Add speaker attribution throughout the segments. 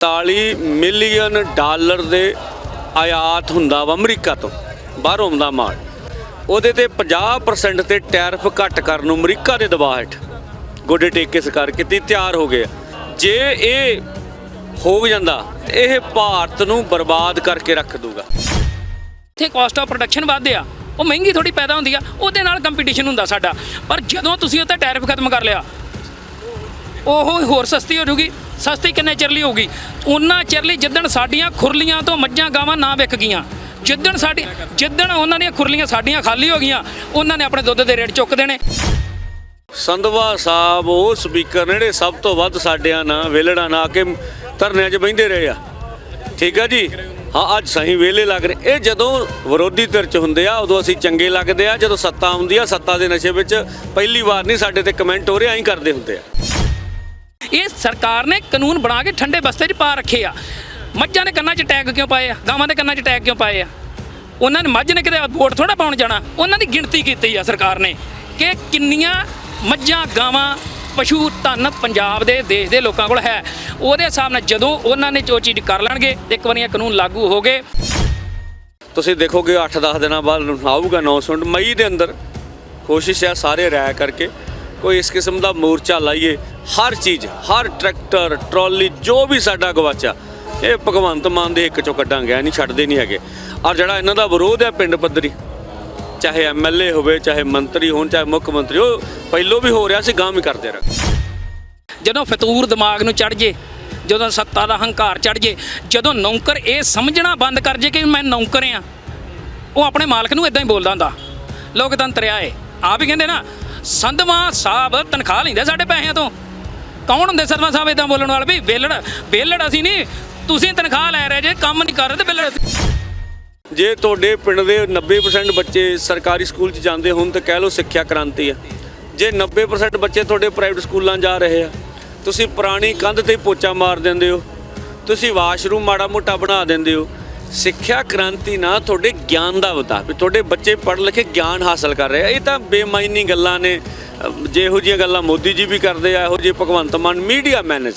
Speaker 1: 40 million dollar ਦੇ ਆਯਾਤ ਹੁੰਦਾ ਵਾ ਅਮਰੀਕਾ ਤੋਂ, ਬਾਹਰੋਂ ਆਉਂਦਾ ਮਾਲ। ਉਹਦੇ ਤੇ 50% ਤੇ ਟੈਰਿਫ ਘੱਟ ਕਰਨ ਨੂੰ ਅਮਰੀਕਾ ਦੇ ਦਬਾਅ ਹੇਠ ਗੋਡੇ ਟੇਕ ਕੇ ਸਰਕਾਰ ਕੀਤੀ, ਤਿਆਰ ਹੋ ਗਏ ਆ। ਜੇ ਇਹ ਹੋ ਜਾਂਦਾ, ਇਹ ਭਾਰਤ ਨੂੰ ਬਰਬਾਦ ਕਰਕੇ ਰੱਖ ਦੂਗਾ।
Speaker 2: ਇੱਥੇ ਕਾਸਟ ਆਫ ਪ੍ਰੋਡਕਸ਼ਨ ਵੱਧਦੇ ਆ, ਉਹ ਮਹਿੰਗੀ ਥੋੜੀ ਪੈਦਾ ਹੁੰਦੀ ਆ, ਉਹਦੇ ਨਾਲ ਕੰਪੀਟੀਸ਼ਨ ਹੁੰਦਾ ਸਾਡਾ। ਪਰ ਜਦੋਂ ਤੁਸੀਂ ਉਹਦਾ ਟੈਰਿਫ ਖਤਮ ਕਰ ਲਿਆ, ਉਹ ਹੋਰ ਸਸਤੀ ਹੋ ਜੂਗੀ। ਸਸਤੀ ਕਿੰਨੇ ਚਿਰ ਲਈ ਹੋਊਗੀ? ਉਹਨਾਂ ਚਿਰ ਲਈ ਜਿੱਦਣ ਸਾਡੀਆਂ ਖੁਰਲੀਆਂ ਤੋਂ ਮੱਝਾਂ ਗਾਵਾਂ ਨਾ ਵਿਕ ਗਈਆਂ। ਜਿੱਦਣ ਸਾਡੀ ਜਿੱਦਣ ਉਹਨਾਂ ਦੀਆਂ ਖੁਰਲੀਆਂ ਸਾਡੀਆਂ ਖਾਲੀ ਹੋ ਗਈਆਂ, ਉਹਨਾਂ ਨੇ ਆਪਣੇ ਦੁੱਧ ਦੇ ਰੇਟ ਚੁੱਕ ਦੇਣੇ।
Speaker 1: ਸੰਧਵਾ ਸਾਹਿਬ, ਉਹ ਸਪੀਕਰ ਨੇ ਜਿਹੜੇ ਸਭ ਤੋਂ ਵੱਧ ਸਾਡਿਆਂ ਨਾਲ ਵੇਲੜਾ ਨਾ ਕੇ ਧਰਨਿਆਂ 'ਚ ਬਹਿੰਦੇ ਰਹੇ ਆ। ਠੀਕ ਆ ਜੀ? ਹਾਂ, ਅੱਜ ਸਹੀ ਵੇਲੇ ਲੱਗ ਰਹੇ। ਇਹ ਜਦੋਂ ਵਿਰੋਧੀ ਧਿਰ 'ਚ ਹੁੰਦੇ ਆ, ਉਦੋਂ ਅਸੀਂ ਚੰਗੇ ਲੱਗਦੇ ਆ। ਜਦੋਂ ਸੱਤਾ ਆਉਂਦੀ ਆ, ਸੱਤਾ ਦੇ ਨਸ਼ੇ ਵਿੱਚ ਪਹਿਲੀ ਵਾਰ ਨਹੀਂ ਸਾਡੇ ਤੇ ਕਮੈਂਟ ਹੋ ਰਹੇ, ਐਂ ਕਰਦੇ ਹੁੰਦੇ ਆ।
Speaker 2: ਇਹ ਸਰਕਾਰ ਨੇ ਕਾਨੂੰਨ ਬਣਾ ਕੇ ਠੰਡੇ ਬਸਤੇ 'ਚ ਪਾ ਰੱਖੇ ਆ। ਮੱਝਾਂ ਦੇ ਕੰਨਾਂ 'ਚ ਟੈਗ ਕਿਉਂ ਪਾਏ ਆ? ਗਾਵਾਂ ਦੇ ਕੰਨਾਂ 'ਚ ਟੈਗ ਕਿਉਂ ਪਾਏ ਆ? ਉਹਨਾਂ ਨੇ ਮੱਝ ਨੇ ਕਿਤੇ ਵੋਟ ਥੋੜਾ ਪਾਉਣ ਜਾਣਾ। ਉਹਨਾਂ ਦੀ ਗਿਣਤੀ ਕੀਤੀ ਆ ਸਰਕਾਰ ਨੇ ਕਿ ਕਿੰਨੀਆਂ ਮੱਝਾਂ, ਗਾਵਾਂ, ਪਸ਼ੂ ਧਨ ਪੰਜਾਬ ਦੇ ਦੇਸ਼ ਦੇ ਲੋਕਾਂ ਕੋਲ ਹੈ। ਉਹਦੇ ਹਿਸਾਬ ਨਾਲ ਜਦੋਂ ਉਹਨਾਂ ਨੇ ਜੋ ਚੀਜ਼ ਕਰ ਲੈਣਗੇ, ਇੱਕ ਵਾਰੀ ਇਹ ਕਾਨੂੰਨ ਲਾਗੂ ਹੋ ਗਏ।
Speaker 1: ਤੁਸੀਂ ਦੇਖੋਗੇ 8-10 ਦਿਨਾਂ ਬਾਅਦ ਆਊਗਾ ਅਨਾਉਂਸਮੈਂਟ ਮਈ ਦੇ ਅੰਦਰ। ਕੋਸ਼ਿਸ਼ ਹੈ ਸਾਰੇ ਰਾਇ ਕਰਕੇ ਕੋਈ ਇਸ ਕਿਸਮ ਦਾ ਮੋਰਚਾ ਲਾਈਏ, ਹਰ ਚੀਜ਼, ਹਰ ਟਰੈਕਟਰ, ਟਰਾਲੀ, ਜੋ ਵੀ ਸਾਡਾ ਗਵਾਚਾ ਇਹ ਭਗਵੰਤ ਮਾਨ ਦੇ ਇੱਕ ਚੋਂ ਕੱਢਾਂਗੇ, ਐ ਨਹੀਂ ਛੱਡਦੇ ਨਹੀਂ ਹੈਗੇ। ਔਰ ਜਿਹੜਾ ਇਹਨਾਂ ਦਾ ਵਿਰੋਧ ਹੈ ਪਿੰਡ ਪੱਧਰੀ, ਚਾਹੇ ਐਮਐਲਏ ਹੋਵੇ, ਚਾਹੇ ਮੰਤਰੀ ਹੋਣ, ਚਾਹੇ ਮੁੱਖ ਮੰਤਰੀ, ਉਹ ਪਹਿਲੋਂ ਵੀ ਹੋ ਰਿਹਾ ਸੀ ਗਾਂ ਵੀ ਕਰਦੇ ਰਹੇ।
Speaker 2: ਜਦੋਂ ਫਤੂਰ ਦਿਮਾਗ ਨੂੰ ਚੜ ਜੇ, ਜਦੋਂ ਸੱਤਾ ਦਾ ਹੰਕਾਰ ਚੜ ਜੇ, ਜਦੋਂ ਨੌਕਰ ਇਹ ਸਮਝਣਾ ਬੰਦ ਕਰ ਜੇ ਕਿ ਮੈਂ ਨੌਕਰ ਆ, ਉਹ ਆਪਣੇ ਮਾਲਕ ਨੂੰ ਇਦਾਂ ਹੀ ਬੋਲਦਾ ਹੁੰਦਾ। ਲੋਕਤੰਤਰ ਆ ਇਹ ਆਪ ਹੀ ਕਹਿੰਦੇ ਨਾ ਸੰਧਵਾ ਸਾਹਿਬ ਤਨਖਾਹ ਲੈਂਦੇ ਸਾਡੇ ਪੈਸਿਆਂ ਤੋਂ। ਕੌਣ ਹੁੰਦੇ ਸਰਵਾ ਸਾਹਿਬ ਇਦਾਂ ਬੋਲਣ ਵਾਲੇ ਵੀ? ਵੇਲੜ ਵੇਲੜ ਅਸੀਂ ਨਹੀਂ। ਤੁਸੀਂ ਤਨਖਾਹ ਲੈ ਰਹੇ ਜੇ, ਕੰਮ ਨਹੀਂ ਕਰ ਰਹੇ ਤੇ ਵੇਲੜ ਅਸੀਂ।
Speaker 1: ਜੇ ਤੁਹਾਡੇ ਪਿੰਡ ਦੇ 90% ਬੱਚੇ ਸਰਕਾਰੀ ਸਕੂਲ 'ਚ ਜਾਂਦੇ ਹੋਣ ਤਾਂ ਕਹਿ ਲਓ ਸਿੱਖਿਆ ਕ੍ਰਾਂਤੀ ਆ। ਜੇ 90% ਬੱਚੇ ਤੁਹਾਡੇ ਪ੍ਰਾਈਵੇਟ ਸਕੂਲਾਂ ਜਾ ਰਹੇ ਆ, ਤੁਸੀਂ ਪੁਰਾਣੀ ਕੰਧ ਤੇ ਪੋਚਾ ਮਾਰ ਦਿੰਦੇ ਹੋ। ਤੁਸੀਂ ਵਾਸ਼ਰੂਮ ਮਾੜਾ ਮੋਟਾ ਬਣਾ ਦਿੰਦੇ ਹੋ। ਸਿੱਖਿਆ ਕ੍ਰਾਂਤੀ ਨਾਲ ਤੁਹਾਡੇ ਗਿਆਨ ਦਾ ਵਧਾ ਵੀ ਤੁਹਾਡੇ ਬੱਚੇ ਪੜ੍ਹ ਲਿਖੇ ਗਿਆਨ ਹਾਸਲ ਕਰ ਰਹੇ ਆ। ਇਹ ਤਾਂ ਬੇਮਾਇਨੀ ਗੱਲਾਂ ਨੇ। ਜਿਹੋ ਜਿਹੀਆਂ ਗੱਲਾਂ ਮੋਦੀ ਜੀ ਵੀ ਕਰਦੇ ਆ, ਇਹੋ ਜਿਹੇ ਭਗਵੰਤ ਮਾਨ ਮੀਡੀਆ ਮੈਨੇਜ।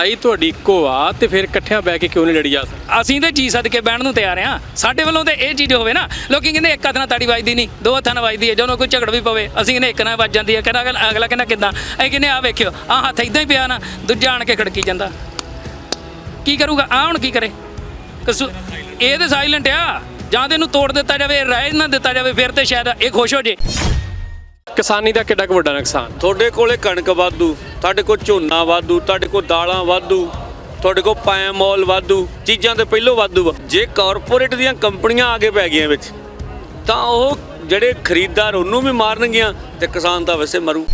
Speaker 3: ਆਈ ਤੁਹਾਡੀ ਇੱਕੋ ਆ ਤੇ ਫਿਰ ਇਕੱਠਿਆਂ ਬਹਿ ਕੇ ਕਿਉਂ ਨਹੀਂ ਲੜੀ ਜਾ ਸਕਦੇ
Speaker 2: ਅਸੀਂ ਤੇ ਜੀ ਸਦਕੇ ਬਹਿਣ ਨੂੰ ਤਿਆਰ ਆ। ਸਾਡੇ ਵੱਲੋਂ ਤੇ ਇਹ ਚੀਜ਼ ਹੋਵੇ ਨਾ, ਲੋਕੀ ਕਹਿੰਦੇ ਇੱਕ ਹੱਥ ਨਾਲ ਤਾੜੀ ਵੱਜਦੀ ਨਹੀਂ, ਦੋ ਹੱਥਾਂ ਨਾਲ ਵੱਜਦੀ ਹੈ। ਜਦੋਂ ਕੋਈ ਝਗੜ ਵੀ ਪਵੇ, ਅਸੀਂ ਕਹਿੰਦੇ ਇੱਕ ਨਾਲ ਵੱਜ ਜਾਂਦੀ ਹੈ, ਕਹਿੰਦਾ ਅਗਲਾ- ਕਹਿੰਦਾ ਕਿੱਦਾਂ? ਅਸੀਂ ਕਹਿੰਦੇ ਆ ਵੇਖਿਓ ਆ ਹੱਥ ਇਦਾਂ ਹੀ ਪਿਆ ਨਾ, ਦੂਜਾ ਆਣ ਕੇ ਖੜਕੀ ਜਾਂਦਾ। ਕੀ ਕਰੂਗਾ? ਆ ਹੁਣ ਕੀ ਕਰੇ? ਕਸੂ ਇਹ ਤੇ ਸਾਇਲੈਂਟ ਆ। ਜਾਂ ਤੇ ਇਹਨੂੰ ਤੋੜ ਦਿੱਤਾ ਜਾਵੇ ਰਾਇ ਨਾ ਦਿੱਤਾ ਜਾਵੇ ਫਿਰ ਤੇ ਸ਼ਾਇਦ ਇਹ ਖੁਸ਼ ਹੋ ਜੇ।
Speaker 3: ਕਿਸਾਨੀ ਦਾ ਕਿੱਡਾ ਕੁ ਵੱਡਾ ਨੁਕਸਾਨ?
Speaker 1: ਤੁਹਾਡੇ ਕੋਲੇ ਕਣਕ ਵਾਧੂ ਤੁਹਾਡੇ ਕੋਲ ਝੋਨਾ ਵਾਧੂ ਤੁਹਾਡੇ ਕੋਲ ਦਾਲਾਂ ਵਾਧੂ ਤੁਹਾਡੇ ਕੋਲ ਪਾਇਮੋਲ ਵਾਧੂ ਚੀਜ਼ਾਂ ਤੇ ਪਹਿਲੋਂ ਵਾਧੂ ਵਾ ਜੇ ਕਾਰਪੋਰੇਟ ਦੀਆਂ ਕੰਪਨੀਆਂ ਆਗੇ ਪੈ ਗਈਆਂ ਵਿੱਚ ਤਾਂ ਉਹ ਜਿਹੜੇ ਖਰੀਦਦਾਰ ਉਹਨੂੰ ਵੀ ਮਾਰਨਗੀਆਂ ਤੇ ਕਿਸਾਨ ਤਾਂ ਵੈਸੇ ਮਰੂ।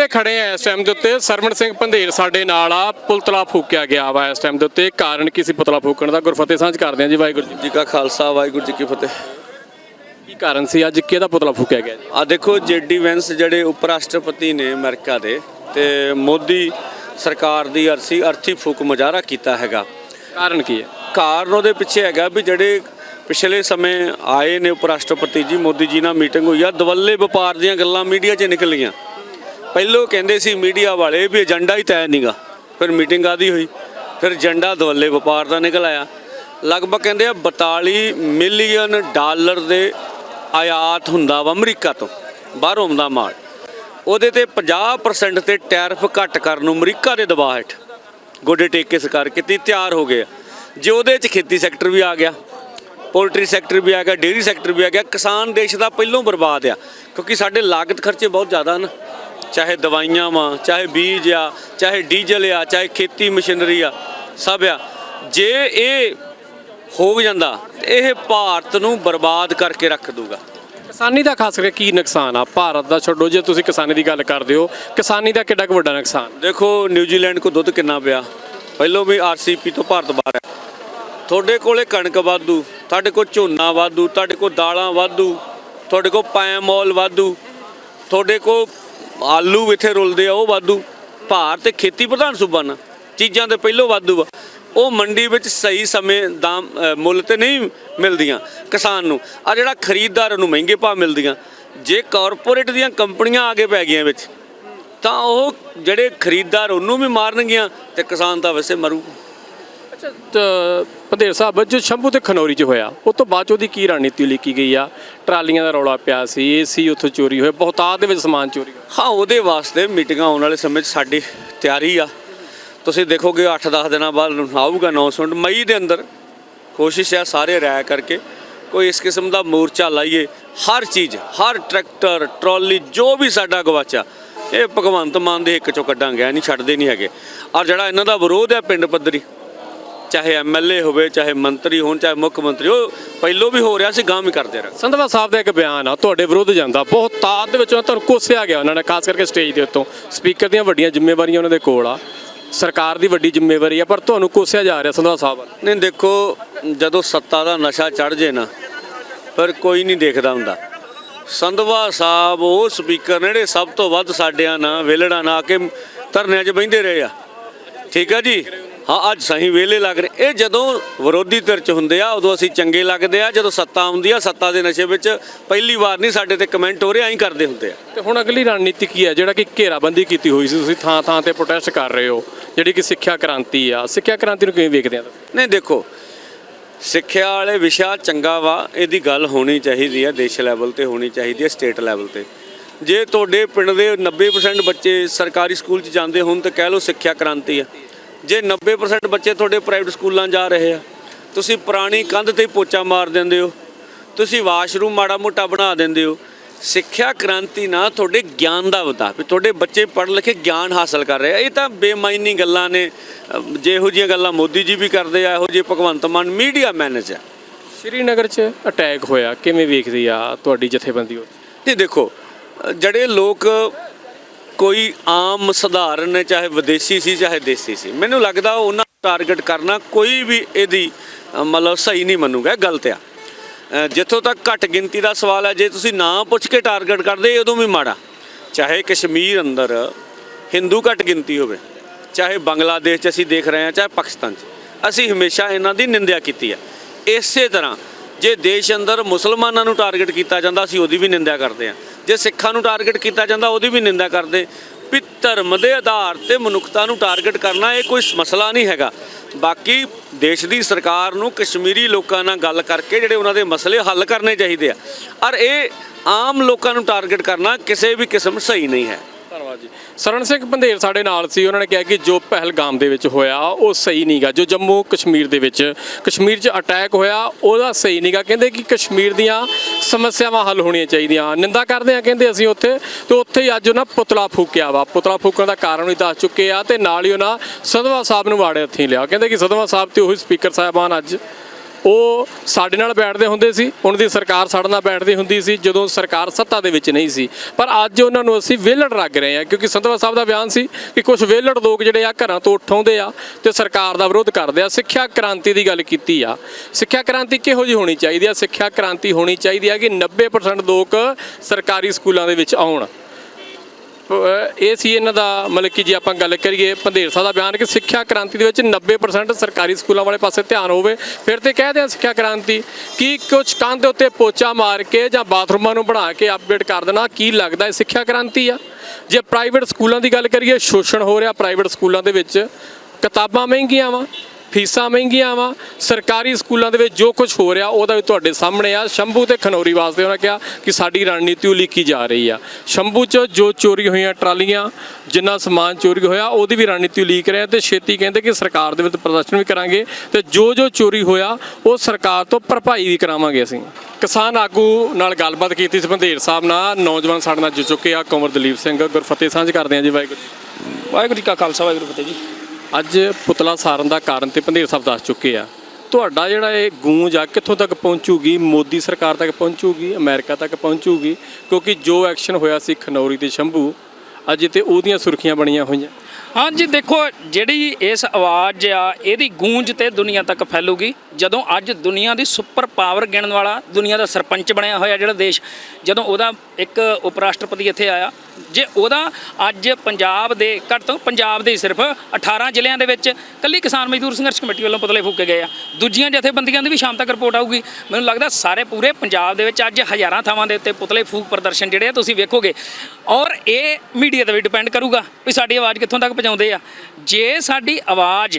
Speaker 3: ਤੇ ਖੜੇ ਆ ਇਸ ਟਾਈਮ ਦੇ ਉੱਤੇ ਸਰਵਣ ਸਿੰਘ ਪੰਧੇਰ ਸਾਡੇ ਨਾਲ ਆ ਪੁਤਲਾ ਫੂਕਿਆ ਗਿਆ ਵਾ ਇਸ ਟਾਈਮ ਦੇ ਉੱਤੇ। ਕਾਰਨ ਕੀ ਸੀ ਪੁਤਲਾ ਫੂਕਣ ਦਾ? ਗੁਰਫਤਿਹ ਸਾਂਝ ਕਰਦੇ ਆ ਜੀ ਵਾਹਿਗੁਰੂ ਜੀ
Speaker 1: ਜੀ ਕਾ ਖਾਲਸਾ ਵਾਹਿਗੁਰੂ ਜੀ ਕੀ ਫਤਿਹ।
Speaker 3: ਕੀ ਕਾਰਨ ਸੀ? ਅੱਜ ਕਿਹਦਾ ਪੁਤਲਾ ਫੂਕਿਆ ਗਿਆ ਜੀ?
Speaker 1: ਆ ਦੇਖੋ ਜੇਡੀ ਵੈਂਸ ਜਿਹੜੇ ਉਪ ਰਾਸ਼ਟਰਪਤੀ ਨੇ ਅਮਰੀਕਾ ਦੇ ਤੇ ਮੋਦੀ ਸਰਕਾਰ ਦੀ ਅਰਸੀ ਅਰਥੀ ਫੂਕ ਮੁਜ਼ਾਹਰਾ ਕੀਤਾ ਹੈਗਾ।
Speaker 3: ਕਾਰਨ ਕੀ ਹੈ?
Speaker 1: ਕਾਰਨ ਉਹਦੇ ਪਿੱਛੇ ਹੈਗਾ ਵੀ ਜਿਹੜੇ ਪਿਛਲੇ ਸਮੇਂ ਆਏ ਨੇ ਉਪ ਰਾਸ਼ਟਰਪਤੀ ਜੀ ਮੋਦੀ ਜੀ ਨਾਲ ਮੀਟਿੰਗ ਹੋਈ ਆ ਦਵੱਲੇ ਵਪਾਰ ਦੀਆਂ ਗੱਲਾਂ ਮੀਡੀਆ 'ਚ ਨਿਕਲੀਆਂ। ਪਹਿਲੋਂ ਕਹਿੰਦੇ ਸੀ ਮੀਡੀਆ ਵਾਲੇ ਵੀ ਏਜੰਡਾ ਹੀ ਤੈਅ ਨਹੀਂਗਾ ਫਿਰ ਮੀਟਿੰਗ ਆਦੀ ਹੋਈ। ਫਿਰ ਏਜੰਡਾ ਦਵੱਲੇ ਵਪਾਰ ਦਾ ਨਿਕਲ ਆਇਆ। ਲਗਭਗ ਕਹਿੰਦੇ ਆ 42 ਮਿਲੀਅਨ ਡਾਲਰ ਦੇ ਆਯਾਤ ਹੁੰਦਾ ਵਾ ਅਮਰੀਕਾ ਤੋਂ, ਬਾਹਰੋਂ ਆਉਂਦਾ ਮਾਲ। ਉਹਦੇ ਤੇ 50% ਤੇ ਟੈਰਫ ਘੱਟ ਕਰਨ ਨੂੰ ਅਮਰੀਕਾ ਦੇ ਦਬਾਅ ਹੇਠ ਗੋਡੇ ਟੇਕ ਕੇ ਸਰਕਾਰ ਕੀਤੀ ਤਿਆਰ ਹੋ ਗਏ ਆ। ਜੇ ਉਹਦੇ 'ਚ ਖੇਤੀ ਸੈਕਟਰ ਵੀ ਆ ਗਿਆ, ਪੋਲਟਰੀ ਸੈਕਟਰ ਵੀ ਆ ਗਿਆ, ਡੇਅਰੀ ਸੈਕਟਰ ਵੀ ਆ ਗਿਆ, ਕਿਸਾਨ ਦੇਸ਼ ਦਾ ਪਹਿਲੋਂ ਬਰਬਾਦ ਆ। ਕਿਉਂਕਿ ਸਾਡੇ ਲਾਗਤ ਖਰਚੇ ਬਹੁਤ ਜ਼ਿਆਦਾ ਹਨ। ਚਾਹੇ ਦਵਾਈਆਂ ਵਾ ਚਾਹੇ ਬੀਜ ਆ ਚਾਹੇ ਡੀਜ਼ਲ ਆ ਚਾਹੇ ਖੇਤੀ ਮਸ਼ੀਨਰੀ ਆ ਸਭ ਆ। ਜੇ ਇਹ ਹੋ ਜਾਂਦਾ ਇਹ ਭਾਰਤ ਨੂੰ ਬਰਬਾਦ ਕਰਕੇ ਰੱਖ ਦੂਗਾ
Speaker 3: ਕਿਸਾਨੀ ਦਾ ਖਾਸ ਕਰਕੇ ਕੀ ਨੁਕਸਾਨ ਆ? ਭਾਰਤ ਦਾ ਛੱਡੋ ਜੇ ਤੁਸੀਂ ਕਿਸਾਨੀ ਦੀ ਗੱਲ ਕਰਦੇ ਹੋ ਕਿਸਾਨੀ ਦਾ ਕਿੱਡਾ ਕੁ ਵੱਡਾ ਨੁਕਸਾਨ?
Speaker 1: ਦੇਖੋ ਨਿਊਜ਼ੀਲੈਂਡ ਕੋ ਦੁੱਧ ਕਿੰਨਾ ਪਿਆ? ਪਹਿਲੋਂ ਵੀ ਆਰਸੀਪੀ ਤੋਂ ਭਾਰਤ ਬਾਹਰ ਹੈ ਤੁਹਾਡੇ ਕੋਲੇ ਕਣਕ ਵਾਧੂ ਤੁਹਾਡੇ ਕੋਲ ਝੋਨਾ ਵਾਧੂ ਤੁਹਾਡੇ ਕੋਲ ਦਾਲਾਂ ਵਾਧੂ ਤੁਹਾਡੇ ਕੋਲ ਪਾਇਮੋਲ ਵਾਧੂ ਤੁਹਾਡੇ ਕੋਲ ਆਲੂ ਇੱਥੇ ਰੁਲਦੇ ਆ, ਉਹ ਵਾਧੂ। ਭਾਰਤ ਤੇ ਖੇਤੀ ਪ੍ਰਧਾਨ ਸੂਬਾ ਨਾ, ਚੀਜ਼ਾਂ ਦੇ ਪਹਿਲੋਂ ਵਾਧੂ ਆ। ਉਹ ਮੰਡੀ ਵਿੱਚ ਸਹੀ ਸਮੇਂ ਦਾਮ ਮੁੱਲ ਤੇ ਨਹੀਂ ਮਿਲਦੀਆਂ ਕਿਸਾਨ ਨੂੰ। ਆ ਜਿਹੜਾ ਖਰੀਦਦਾਰ ਨੂੰ ਮਹਿੰਗੇ ਭਾਅ ਮਿਲਦੀਆਂ, ਜੇ ਕਾਰਪੋਰੇਟ ਦੀਆਂ ਕੰਪਨੀਆਂ ਆਗੇ ਪੈ ਗਈਆਂ ਵਿੱਚ, ਤਾਂ ਉਹ ਜਿਹੜੇ ਖਰੀਦਦਾਰ ਉਹਨੂੰ ਵੀ ਮਾਰਨਗੀਆਂ ਤੇ ਕਿਸਾਨ ਤਾਂ ਵੈਸੇ ਮਰੂ।
Speaker 3: ਅੱਛਾ ਤਾਂ ਸਾਹਿਬ ਜੋ ਸ਼ੰਭੂ ਤੇ ਖਨੌਰੀ 'ਚ ਹੋਇਆ। ਉਹ ਤੋਂ ਬਾਅਦ 'ਚ ਉਹਦੀ ਕੀ ਰਣਨੀਤੀ ਲਿਖੀ ਗਈ ਆ? ਟਰਾਲੀਆਂ ਦਾ ਰੌਲਾ ਪਿਆ ਸੀ, ਏਸੀ ਉੱਥੋਂ ਚੋਰੀ ਹੋਇਆ ਬਹੁਤਾਤ ਦੇ ਵਿੱਚ ਸਮਾਨ ਚੋਰੀ ਹੋਇਆ।
Speaker 1: ਹਾਂ, ਉਹਦੇ ਵਾਸਤੇ ਮੀਟਿੰਗਾਂ ਆਉਣ ਵਾਲੇ ਸਮੇਂ 'ਚ ਸਾਡੀ ਤਿਆਰੀ ਆ। ਤੁਸੀਂ ਦੇਖੋਗੇ 8-10 ਦਿਨਾਂ ਬਾਅਦ ਆਊਗਾ ਅਨਾਉਂਸਮੈਂਟ ਮਈ ਦੇ ਅੰਦਰ ਕੋਸ਼ਿਸ਼ ਆ ਸਾਰੇ ਰਾਇ ਕਰਕੇ ਕੋਈ ਇਸ ਕਿਸਮ ਦਾ ਮੋਰਚਾ ਲਾਈਏ। ਹਰ ਚੀਜ਼, ਹਰ ਟਰੈਕਟਰ, ਟਰਾਲੀ, ਜੋ ਵੀ ਸਾਡਾ ਗਵਾਚਾ ਇਹ ਭਗਵੰਤ ਮਾਨ ਦੇ ਇੱਕ ਚੋਂ ਕੱਢਾਂਗੇ, ਐ ਨਹੀਂ ਛੱਡਦੇ ਨਹੀਂ ਹੈਗੇ। ਔਰ ਜਿਹੜਾ ਇਹਨਾਂ ਦਾ ਵਿਰੋਧ ਹੈ ਪਿੰਡ ਪੱਧਰੀ ਚਾਹੇ ਐਮਐਲਏ ਹੋਵੇ ਚਾਹੇ ਮੰਤਰੀ ਹੋਣ ਚਾਹੇ ਮੁੱਖ ਮੰਤਰੀ ਉਹ ਪਹਿਲੋਂ ਵੀ ਹੋ ਰਿਹਾ ਸੀ ਗਾਂ ਵੀ ਕਰਦੇ ਰਹੇ।
Speaker 3: ਸੰਧਵਾ ਸਾਹਿਬ ਦਾ ਇੱਕ ਬਿਆਨ ਆ ਤੁਹਾਡੇ ਵਿਰੁੱਧ ਜਾਂਦਾ। ਬਹੁਤ ਤਾਦ ਦੇ ਵਿੱਚ ਤੁਹਾਨੂੰ ਕੋਸਿਆ ਗਿਆ ਉਹਨਾਂ ਨੇ ਖਾਸ ਕਰਕੇ ਸਟੇਜ ਦੇ ਉੱਤੋਂ। ਸਪੀਕਰ ਦੀਆਂ ਵੱਡੀਆਂ ਜ਼ਿੰਮੇਵਾਰੀਆਂ ਉਹਨਾਂ ਦੇ ਕੋਲ ਆ। ਸਰਕਾਰ ਦੀ ਵੱਡੀ ਜ਼ਿੰਮੇਵਾਰੀ ਆ ਪਰ ਤੁਹਾਨੂੰ ਕੋਸਿਆ ਜਾ ਰਿਹਾ ਸੰਧਵਾ ਸਾਹਿਬ।
Speaker 1: ਨਹੀਂ ਦੇਖੋ ਜਦੋਂ ਸੱਤਾ ਦਾ ਨਸ਼ਾ ਚੜ ਜੇ ਨਾ ਪਰ ਕੋਈ ਨਹੀਂ ਦੇਖਦਾ ਹੁੰਦਾ। ਸੰਧਵਾ ਸਾਹਿਬ ਉਹ ਸਪੀਕਰ ਨੇ ਜਿਹੜੇ ਸਭ ਤੋਂ ਵੱਧ ਸਾਡਿਆਂ ਨਾਲ ਵੇਲੜਾ ਨਾ ਕੇ ਧਰਨਿਆਂ 'ਚ ਬਹਿੰਦੇ ਰਹੇ ਆ। ਠੀਕ ਆ ਜੀ? ਹਾਂ ਅੱਜ ਸਹੀ ਵੇਲੇ ਲੱਗ ਰਹੇ। ਇਹ ਜਦੋਂ ਵਿਰੋਧੀ ਧਿਰ 'ਚ ਹੁੰਦੇ ਆ ਉਦੋਂ ਅਸੀਂ ਚੰਗੇ ਲੱਗਦੇ ਆ। ਜਦੋਂ ਸੱਤਾ ਆਉਂਦੀ ਆ ਸੱਤਾ ਦੇ ਨਸ਼ੇ ਵਿੱਚ ਪਹਿਲੀ ਵਾਰ ਨਹੀਂ ਸਾਡੇ ਤੇ ਕਮੈਂਟ ਹੋ ਰਹੇ ਐਂ ਕਰਦੇ ਹੁੰਦੇ ਆ।
Speaker 3: ਤੇ ਹੁਣ ਅਗਲੀ ਰਣਨੀਤੀ ਕੀ ਹੈ? ਜਿਹੜਾ ਕਿ ਘੇਰਾਬੰਦੀ ਕੀਤੀ ਹੋਈ ਸੀ ਤੁਸੀਂ ਥਾਂ ਥਾਂ ਤੇ ਪ੍ਰੋਟੈਸਟ ਕਰ ਰਹੇ ਹੋ। ਜਿਹੜੀ ਕਿ ਸਿੱਖਿਆ ਕ੍ਰਾਂਤੀ ਆ। ਸਿੱਖਿਆ ਕ੍ਰਾਂਤੀ ਨੂੰ ਕਿਵੇਂ ਵੇਖਦੇ ਆ?
Speaker 1: ਨਹੀਂ ਦੇਖੋ ਸਿੱਖਿਆ ਵਾਲੇ ਵਿਸ਼ਾ ਚੰਗਾ ਵਾ ਇਹਦੀ ਗੱਲ ਹੋਣੀ ਚਾਹੀਦੀ ਹੈ ਦੇਸ਼ ਲੈਵਲ ਤੇ ਹੋਣੀ ਚਾਹੀਦੀ ਹੈ ਸਟੇਟ ਲੈਵਲ ਤੇ। ਜੇ ਤੁਹਾਡੇ ਪਿੰਡ ਦੇ 90% ਬੱਚੇ ਸਰਕਾਰੀ ਸਕੂਲ 'ਚ ਜਾਂਦੇ ਹੋਣ ਤਾਂ ਕਹਿ ਲਓ ਸਿੱਖਿਆ ਕ੍ਰਾਂਤੀ ਆ। ਜੇ 90% ਬੱਚੇ ਤੁਹਾਡੇ ਪ੍ਰਾਈਵੇਟ ਸਕੂਲਾਂ ਜਾ ਰਹੇ ਆ ਤੁਸੀਂ ਪੁਰਾਣੀ ਕੰਧ ਤੇ ਪੋਚਾ ਮਾਰ ਦਿੰਦੇ ਹੋ ਤੁਸੀਂ ਵਾਸ਼ਰੂਮ ਮਾੜਾ ਮੋਟਾ ਬਣਾ ਦਿੰਦੇ ਹੋ ਸਿੱਖਿਆ ਕ੍ਰਾਂਤੀ ਨਾਲ ਤੁਹਾਡੇ ਗਿਆਨ ਦਾ ਵਧਾ ਵੀ ਤੁਹਾਡੇ ਬੱਚੇ ਪੜ੍ਹ ਲਿਖੇ ਗਿਆਨ ਹਾਸਲ ਕਰ ਰਹੇ ਆ। ਇਹ ਤਾਂ ਬੇਮਾਇਨੀ ਗੱਲਾਂ ਨੇ ਜਿਹੋ ਜਿਹੀਆਂ ਗੱਲਾਂ ਮੋਦੀ ਜੀ ਵੀ ਕਰਦੇ ਆ ਇਹੋ ਜਿਹੇ ਭਗਵੰਤ ਮਾਨ ਮੀਡੀਆ ਮੈਨੇਜ ਆ
Speaker 3: ਸ਼੍ਰੀਨਗਰ 'ਚ ਅਟੈਕ ਹੋਇਆ ਕਿਵੇਂ ਵੇਖਦੀ ਆ ਤੁਹਾਡੀ ਜਥੇਬੰਦੀ ਉਹ?
Speaker 1: ਨਹੀਂ ਦੇਖੋ ਜਿਹੜੇ ਲੋਕ ਕੋਈ ਆਮ ਸਧਾਰਨ, ਚਾਹੇ ਵਿਦੇਸ਼ੀ ਸੀ, ਚਾਹੇ ਦੇਸੀ ਸੀ, ਮੈਨੂੰ ਲੱਗਦਾ ਉਹਨਾਂ ਨੂੰ ਟਾਰਗੇਟ ਕਰਨਾ ਕੋਈ ਵੀ ਇਹਦੀ ਮਤਲਬ ਸਹੀ ਨਹੀਂ ਮੰਨੂਗਾ ਗਲਤ ਆ। ਜਿੱਥੋਂ ਤੱਕ ਘੱਟ ਗਿਣਤੀ ਦਾ ਸਵਾਲ ਹੈ ਜੇ ਤੁਸੀਂ ਨਾ ਪੁੱਛ ਕੇ ਟਾਰਗੇਟ ਕਰਦੇ ਉਦੋਂ ਵੀ ਮਾੜਾ। ਚਾਹੇ ਕਸ਼ਮੀਰ ਅੰਦਰ ਹਿੰਦੂ ਘੱਟ ਗਿਣਤੀ ਹੋਵੇ, ਚਾਹੇ ਬੰਗਲਾਦੇਸ਼ 'ਚ ਅਸੀਂ ਦੇਖ ਰਹੇ ਹਾਂ, ਚਾਹੇ ਪਾਕਿਸਤਾਨ 'ਚ, ਅਸੀਂ ਹਮੇਸ਼ਾ ਇਹਨਾਂ ਦੀ ਨਿੰਦਿਆ ਕੀਤੀ ਹੈ ਇਸੇ ਤਰ੍ਹਾਂ, ਜੇ ਦੇਸ਼ ਅੰਦਰ ਮੁਸਲਮਾਨਾਂ ਨੂੰ ਟਾਰਗੇਟ ਕੀਤਾ ਜਾਂਦਾ, ਅਸੀਂ ਉਹਦੀ ਵੀ ਨਿੰਦਿਆ ਕਰਦੇ ਹਾਂ। ਜੇ ਸਿੱਖਾਂ ਨੂੰ ਟਾਰਗੇਟ ਕੀਤਾ ਜਾਂਦਾ, ਉਹਦੀ ਵੀ ਨਿੰਦਾ ਕਰਦੇ। ਵੀ ਧਰਮ ਦੇ ਆਧਾਰ ਤੇ ਮਨੁੱਖਤਾ ਨੂੰ ਟਾਰਗੇਟ ਕਰਨਾ, ਇਹ ਕੋਈ ਮਸਲਾ ਨਹੀਂ ਹੈਗਾ। ਬਾਕੀ ਦੇਸ਼ ਦੀ ਸਰਕਾਰ ਨੂੰ ਕਸ਼ਮੀਰੀ ਲੋਕਾਂ ਨਾਲ ਗੱਲ ਕਰਕੇ ਜਿਹੜੇ ਉਹਨਾਂ ਦੇ ਮਸਲੇ ਹੱਲ ਕਰਨੇ ਚਾਹੀਦੇ ਆ। ਔਰ ਇਹ ਆਮ ਲੋਕਾਂ ਨੂੰ ਟਾਰਗੇਟ ਕਰਨਾ ਕਿਸੇ ਵੀ ਕਿਸਮ ਸਹੀ ਨਹੀਂ ਹੈ।
Speaker 3: ਧੰਨਵਾਦ ਸਰਨ ਸਿੰਘ ਪੰਧੇਰ ਸਾਡੇ ਨਾਲ ਸੀ। ਉਹਨਾਂ ਨੇ ਕਿਹਾ ਕਿ ਜੋ ਪਹਿਲਗਾਮ ਦੇ ਵਿੱਚ ਹੋਇਆ, ਉਹ ਸਹੀ ਨਹੀਂਗਾ ਜੋ ਜੰਮੂ ਕਸ਼ਮੀਰ ਦੇ ਵਿੱਚ, ਕਸ਼ਮੀਰ 'ਚ ਅਟੈਕ ਹੋਇਆ, ਉਹਦਾ ਸਹੀ ਨਹੀਂਗਾ ਕਹਿੰਦੇ ਕਿ ਕਸ਼ਮੀਰ ਦੀਆਂ ਸਮੱਸਿਆਵਾਂ ਹੱਲ ਹੋਣੀਆਂ ਚਾਹੀਦੀਆਂ। ਨਿੰਦਾ ਕਰਦੇ ਆ, ਕਹਿੰਦੇ ਅਸੀਂ ਉੱਥੇ, ਤੇ ਉੱਥੇ ਹੀ ਅੱਜ ਉਹਨਾਂ ਪੁਤਲਾ ਫੂਕਿਆ ਵਾ। ਪੁਤਲਾ ਫੂਕਣ ਦਾ ਕਾਰਨ ਵੀ ਦੱਸ ਚੁੱਕੇ ਆ, ਤੇ ਨਾਲ ਹੀ ਉਹਨਾਂ ਸਦਵਾ ਸਾਹਿਬ ਨੂੰ ਵਾੜੇ ਹੱਥੀਂ ਲਿਆ। ਕਹਿੰਦੇ ਕਿ ਸਦਵਾ ਸਾਹਿਬ ਤੇ ਉਹੀ ਸਪੀਕਰ ਸਾਹਿਬਾਨ ਅੱਜ। ਉਹ ਸਾਡੇ ਨਾਲ ਬੈਠਦੇ ਹੁੰਦੇ ਸੀ, ਉਹਨਾਂ ਦੀ ਸਰਕਾਰ ਸਾਡੇ ਨਾਲ ਬੈਠਦੀ ਹੁੰਦੀ ਸੀ, ਜਦੋਂ ਸਰਕਾਰ ਸੱਤਾ ਦੇ ਵਿੱਚ ਨਹੀਂ ਸੀ। ਪਰ ਅੱਜ ਉਹਨਾਂ ਨੂੰ ਅਸੀਂ ਵਿਹਲੜ ਲੱਗ ਰਹੇ ਹਾਂ, ਕਿਉਂਕਿ ਸੰਧਵਾ ਸਾਹਿਬ ਦਾ ਬਿਆਨ ਸੀ ਕਿ ਕੁਝ ਵਿਹਲੜ ਲੋਕ ਜਿਹੜੇ ਆ ਘਰਾਂ ਤੋਂ ਉਠਾਉਂਦੇ ਆ ਤੇ ਸਰਕਾਰ ਦਾ ਵਿਰੋਧ ਕਰਦੇ ਆ। ਸਿੱਖਿਆ ਕ੍ਰਾਂਤੀ ਦੀ ਗੱਲ ਕੀਤੀ ਆ। ਸਿੱਖਿਆ ਕ੍ਰਾਂਤੀ ਕਿਹੋ ਜਿਹੀ ਹੋਣੀ ਚਾਹੀਦੀ ਆ? ਸਿੱਖਿਆ ਕ੍ਰਾਂਤੀ ਹੋਣੀ ਚਾਹੀਦੀ ਆ ਕਿ 90% ਲੋਕ ਸਰਕਾਰੀ ਸਕੂਲਾਂ ਦੇ ਵਿੱਚ ਆਉਣ। ਇਹ ਸੀ ਇਹਨਾਂ ਦਾ ਮਤਲਬ ਕਿ ਜੇ ਆਪਾਂ ਗੱਲ ਕਰੀਏ ਪੰਧੇਰ ਸਾਹਿਬ ਦਾ ਬਿਆਨ ਕਿ ਸਿੱਖਿਆ ਕ੍ਰਾਂਤੀ ਦੇ ਵਿੱਚ 90% ਸਰਕਾਰੀ ਸਕੂਲਾਂ ਵਾਲੇ ਪਾਸੇ ਧਿਆਨ ਹੋਵੇ। ਫਿਰ ਤੇ ਕਹਦੇ ਆ ਸਿੱਖਿਆ ਕ੍ਰਾਂਤੀ ਕੀ ਕੁਝ ਕੰਧ ਦੇ ਉੱਤੇ ਪੋਚਾ ਮਾਰ ਕੇ ਜਾਂ ਬਾਥਰੂਮਾਂ ਨੂੰ ਬਣਾ ਕੇ ਅਪਡੇਟ ਕਰ ਦੇਣਾ, ਕੀ ਲੱਗਦਾ ਹੈ ਸਿੱਖਿਆ ਕ੍ਰਾਂਤੀ ਆ? ਜੇ ਪ੍ਰਾਈਵੇਟ ਸਕੂਲਾਂ ਦੀ ਗੱਲ ਕਰੀਏ, ਸ਼ੋਸ਼ਣ ਹੋ ਰਿਹਾ ਪ੍ਰਾਈਵੇਟ ਸਕੂਲਾਂ ਦੇ ਵਿੱਚ, ਕਿਤਾਬਾਂ ਮਹਿੰਗੀਆਂ ਵਾ। ਫੀਸਾਂ ਮਹਿੰਗੀਆਂ ਵਾ। ਸਰਕਾਰੀ ਸਕੂਲਾਂ ਦੇ ਵਿੱਚ ਜੋ ਕੁਝ ਹੋ ਰਿਹਾ, ਉਹਦਾ ਵੀ ਤੁਹਾਡੇ ਸਾਹਮਣੇ ਆ। ਸ਼ੰਭੂ ਤੇ ਖਨੌਰੀ ਵਾਸਤੇ ਉਹਨਾਂ ਕਿਹਾ ਕਿ ਸਾਡੀ ਰਣਨੀਤੀ ਉਲੀਕੀ ਜਾ ਰਹੀ ਆ। ਸ਼ੰਭੂ 'ਚ ਜੋ ਚੋਰੀ ਹੋਈਆਂ ਟਰਾਲੀਆਂ, ਜਿੰਨਾ ਸਮਾਨ ਚੋਰੀ ਹੋਇਆ, ਉਹਦੀ ਵੀ ਰਣਨੀਤੀ ਉਲੀਕ ਰਿਹਾ ਆ ਤੇ ਛੇਤੀ ਕਹਿੰਦੇ ਕਿ ਸਰਕਾਰ ਦੇ ਵਿੱਚ ਪ੍ਰਦਰਸ਼ਨ ਵੀ ਕਰਾਂਗੇ ਤੇ ਜੋ ਜੋ ਚੋਰੀ ਹੋਇਆ, ਉਹ ਸਰਕਾਰ ਤੋਂ ਭਰਪਾਈ ਵੀ ਕਰਾਵਾਂਗੇ ਅਸੀਂ। ਕਿਸਾਨ ਆਗੂ ਨਾਲ ਗੱਲਬਾਤ ਕੀਤੀ ਸੀ ਬੰਦੇਰ ਸਾਹਿਬ ਨਾਲ। ਨੌਜਵਾਨ ਸਾਡੇ ਨਾਲ ਜੁੜ ਚੁੱਕੇ ਆ ਕੁੰਵਰ ਦਲੀਪ ਸਿੰਘ। ਗੁਰਫਤਿਹ ਸਾਂਝ ਕਰਦੇ ਆ ਜੀ, ਵਾਹਿਗੁਰੂ ਜੀ।
Speaker 2: ਵਾਹਿਗੁਰੂ ਜੀ ਕਾ ਖਾਲਸਾ, ਵਾਹਿਗੁਰੂ ਫਤਿਹ ਜੀ।
Speaker 3: ਅੱਜ ਪੁਤਲਾ ਸਾਰਨ ਦਾ ਕਾਰਨ ਤੇ ਭੰਦੇਰ ਸਾਹਿਬ ਦੱਸ ਚੁੱਕੇ ਆ। ਤੁਹਾਡਾ ਜਿਹੜਾ ਇਹ ਗੂੰਜ ਆ, ਕਿੱਥੋਂ ਤੱਕ ਪਹੁੰਚੂਗੀ? ਮੋਦੀ ਸਰਕਾਰ ਤੱਕ ਪਹੁੰਚੂਗੀ? ਅਮਰੀਕਾ ਤੱਕ ਪਹੁੰਚੂਗੀ? ਕਿਉਂਕਿ ਜੋ ਐਕਸ਼ਨ ਹੋਇਆ ਸੀ ਖਨੌਰੀ ਤੇ ਸ਼ੰਭੂ, ਅੱਜ ਤੇ ਉਹਦੀਆਂ ਸੁਰਖੀਆਂ ਬਣੀਆਂ ਹੋਈਆਂ।
Speaker 2: ਹਾਂਜੀ, ਦੇਖੋ, ਜਿਹੜੀ ਇਸ ਆਵਾਜ਼ ਆ, ਇਹਦੀ ਗੂੰਜ ਤੇ ਦੁਨੀਆ ਤੱਕ ਫੈਲੂਗੀ। ਜਦੋਂ ਅੱਜ ਦੁਨੀਆ ਦੀ ਸੁਪਰ ਪਾਵਰ ਗਿਣਨ ਵਾਲਾ ਦੁਨੀਆ ਦਾ ਸਰਪੰਚ ਬਣਿਆ ਹੋਇਆ ਜਿਹੜਾ ਦੇਸ਼, ਜਦੋਂ ਉਹਦਾ ਇੱਕ ਉਪ ਰਾਸ਼ਟਰਪਤੀ ਇੱਥੇ ਆਇਆ ਜੇ ਉਹਦਾ ਅੱਜ ਪੰਜਾਬ ਦੇ, ਘੱਟ ਤੋਂ ਪੰਜਾਬ ਦੇ ਸਿਰਫ 18 ਜ਼ਿਲ੍ਹਿਆਂ ਦੇ ਵਿੱਚ ਕੱਲੀ ਕਿਸਾਨ ਮਜ਼ਦੂਰ ਸੰਘਰਸ਼ ਕਮੇਟੀ ਵੱਲੋਂ ਪੁਤਲੇ ਫੂਕੇ ਗਏ ਆ। ਦੂਜੀਆਂ ਜਥੇਬੰਦੀਆਂ ਦੀ ਵੀ ਸ਼ਾਮ ਤੱਕ ਰਿਪੋਰਟ ਆਊਗੀ। ਮੈਨੂੰ ਲੱਗਦਾ ਸਾਰੇ ਪੂਰੇ ਪੰਜਾਬ ਦੇ ਵਿੱਚ ਅੱਜ ਹਜ਼ਾਰਾਂ ਥਾਵਾਂ ਦੇ ਉੱਤੇ ਪੁਤਲੇ ਫੂਕ ਪ੍ਰਦਰਸ਼ਨ ਜਿਹੜੇ ਆ ਤੁਸੀਂ ਵੇਖੋਗੇ। ਔਰ ਇਹ ਮੀਡੀਆ ਤੇ ਵੀ ਡਿਪੈਂਡ ਕਰੂਗਾ ਵੀ ਸਾਡੀ ਆਵਾਜ਼ ਕਿੱਥੋਂ ਤੱਕ ਪਹੁੰਚਾਉਂਦੇ ਆ। ਜੇ ਸਾਡੀ ਆਵਾਜ਼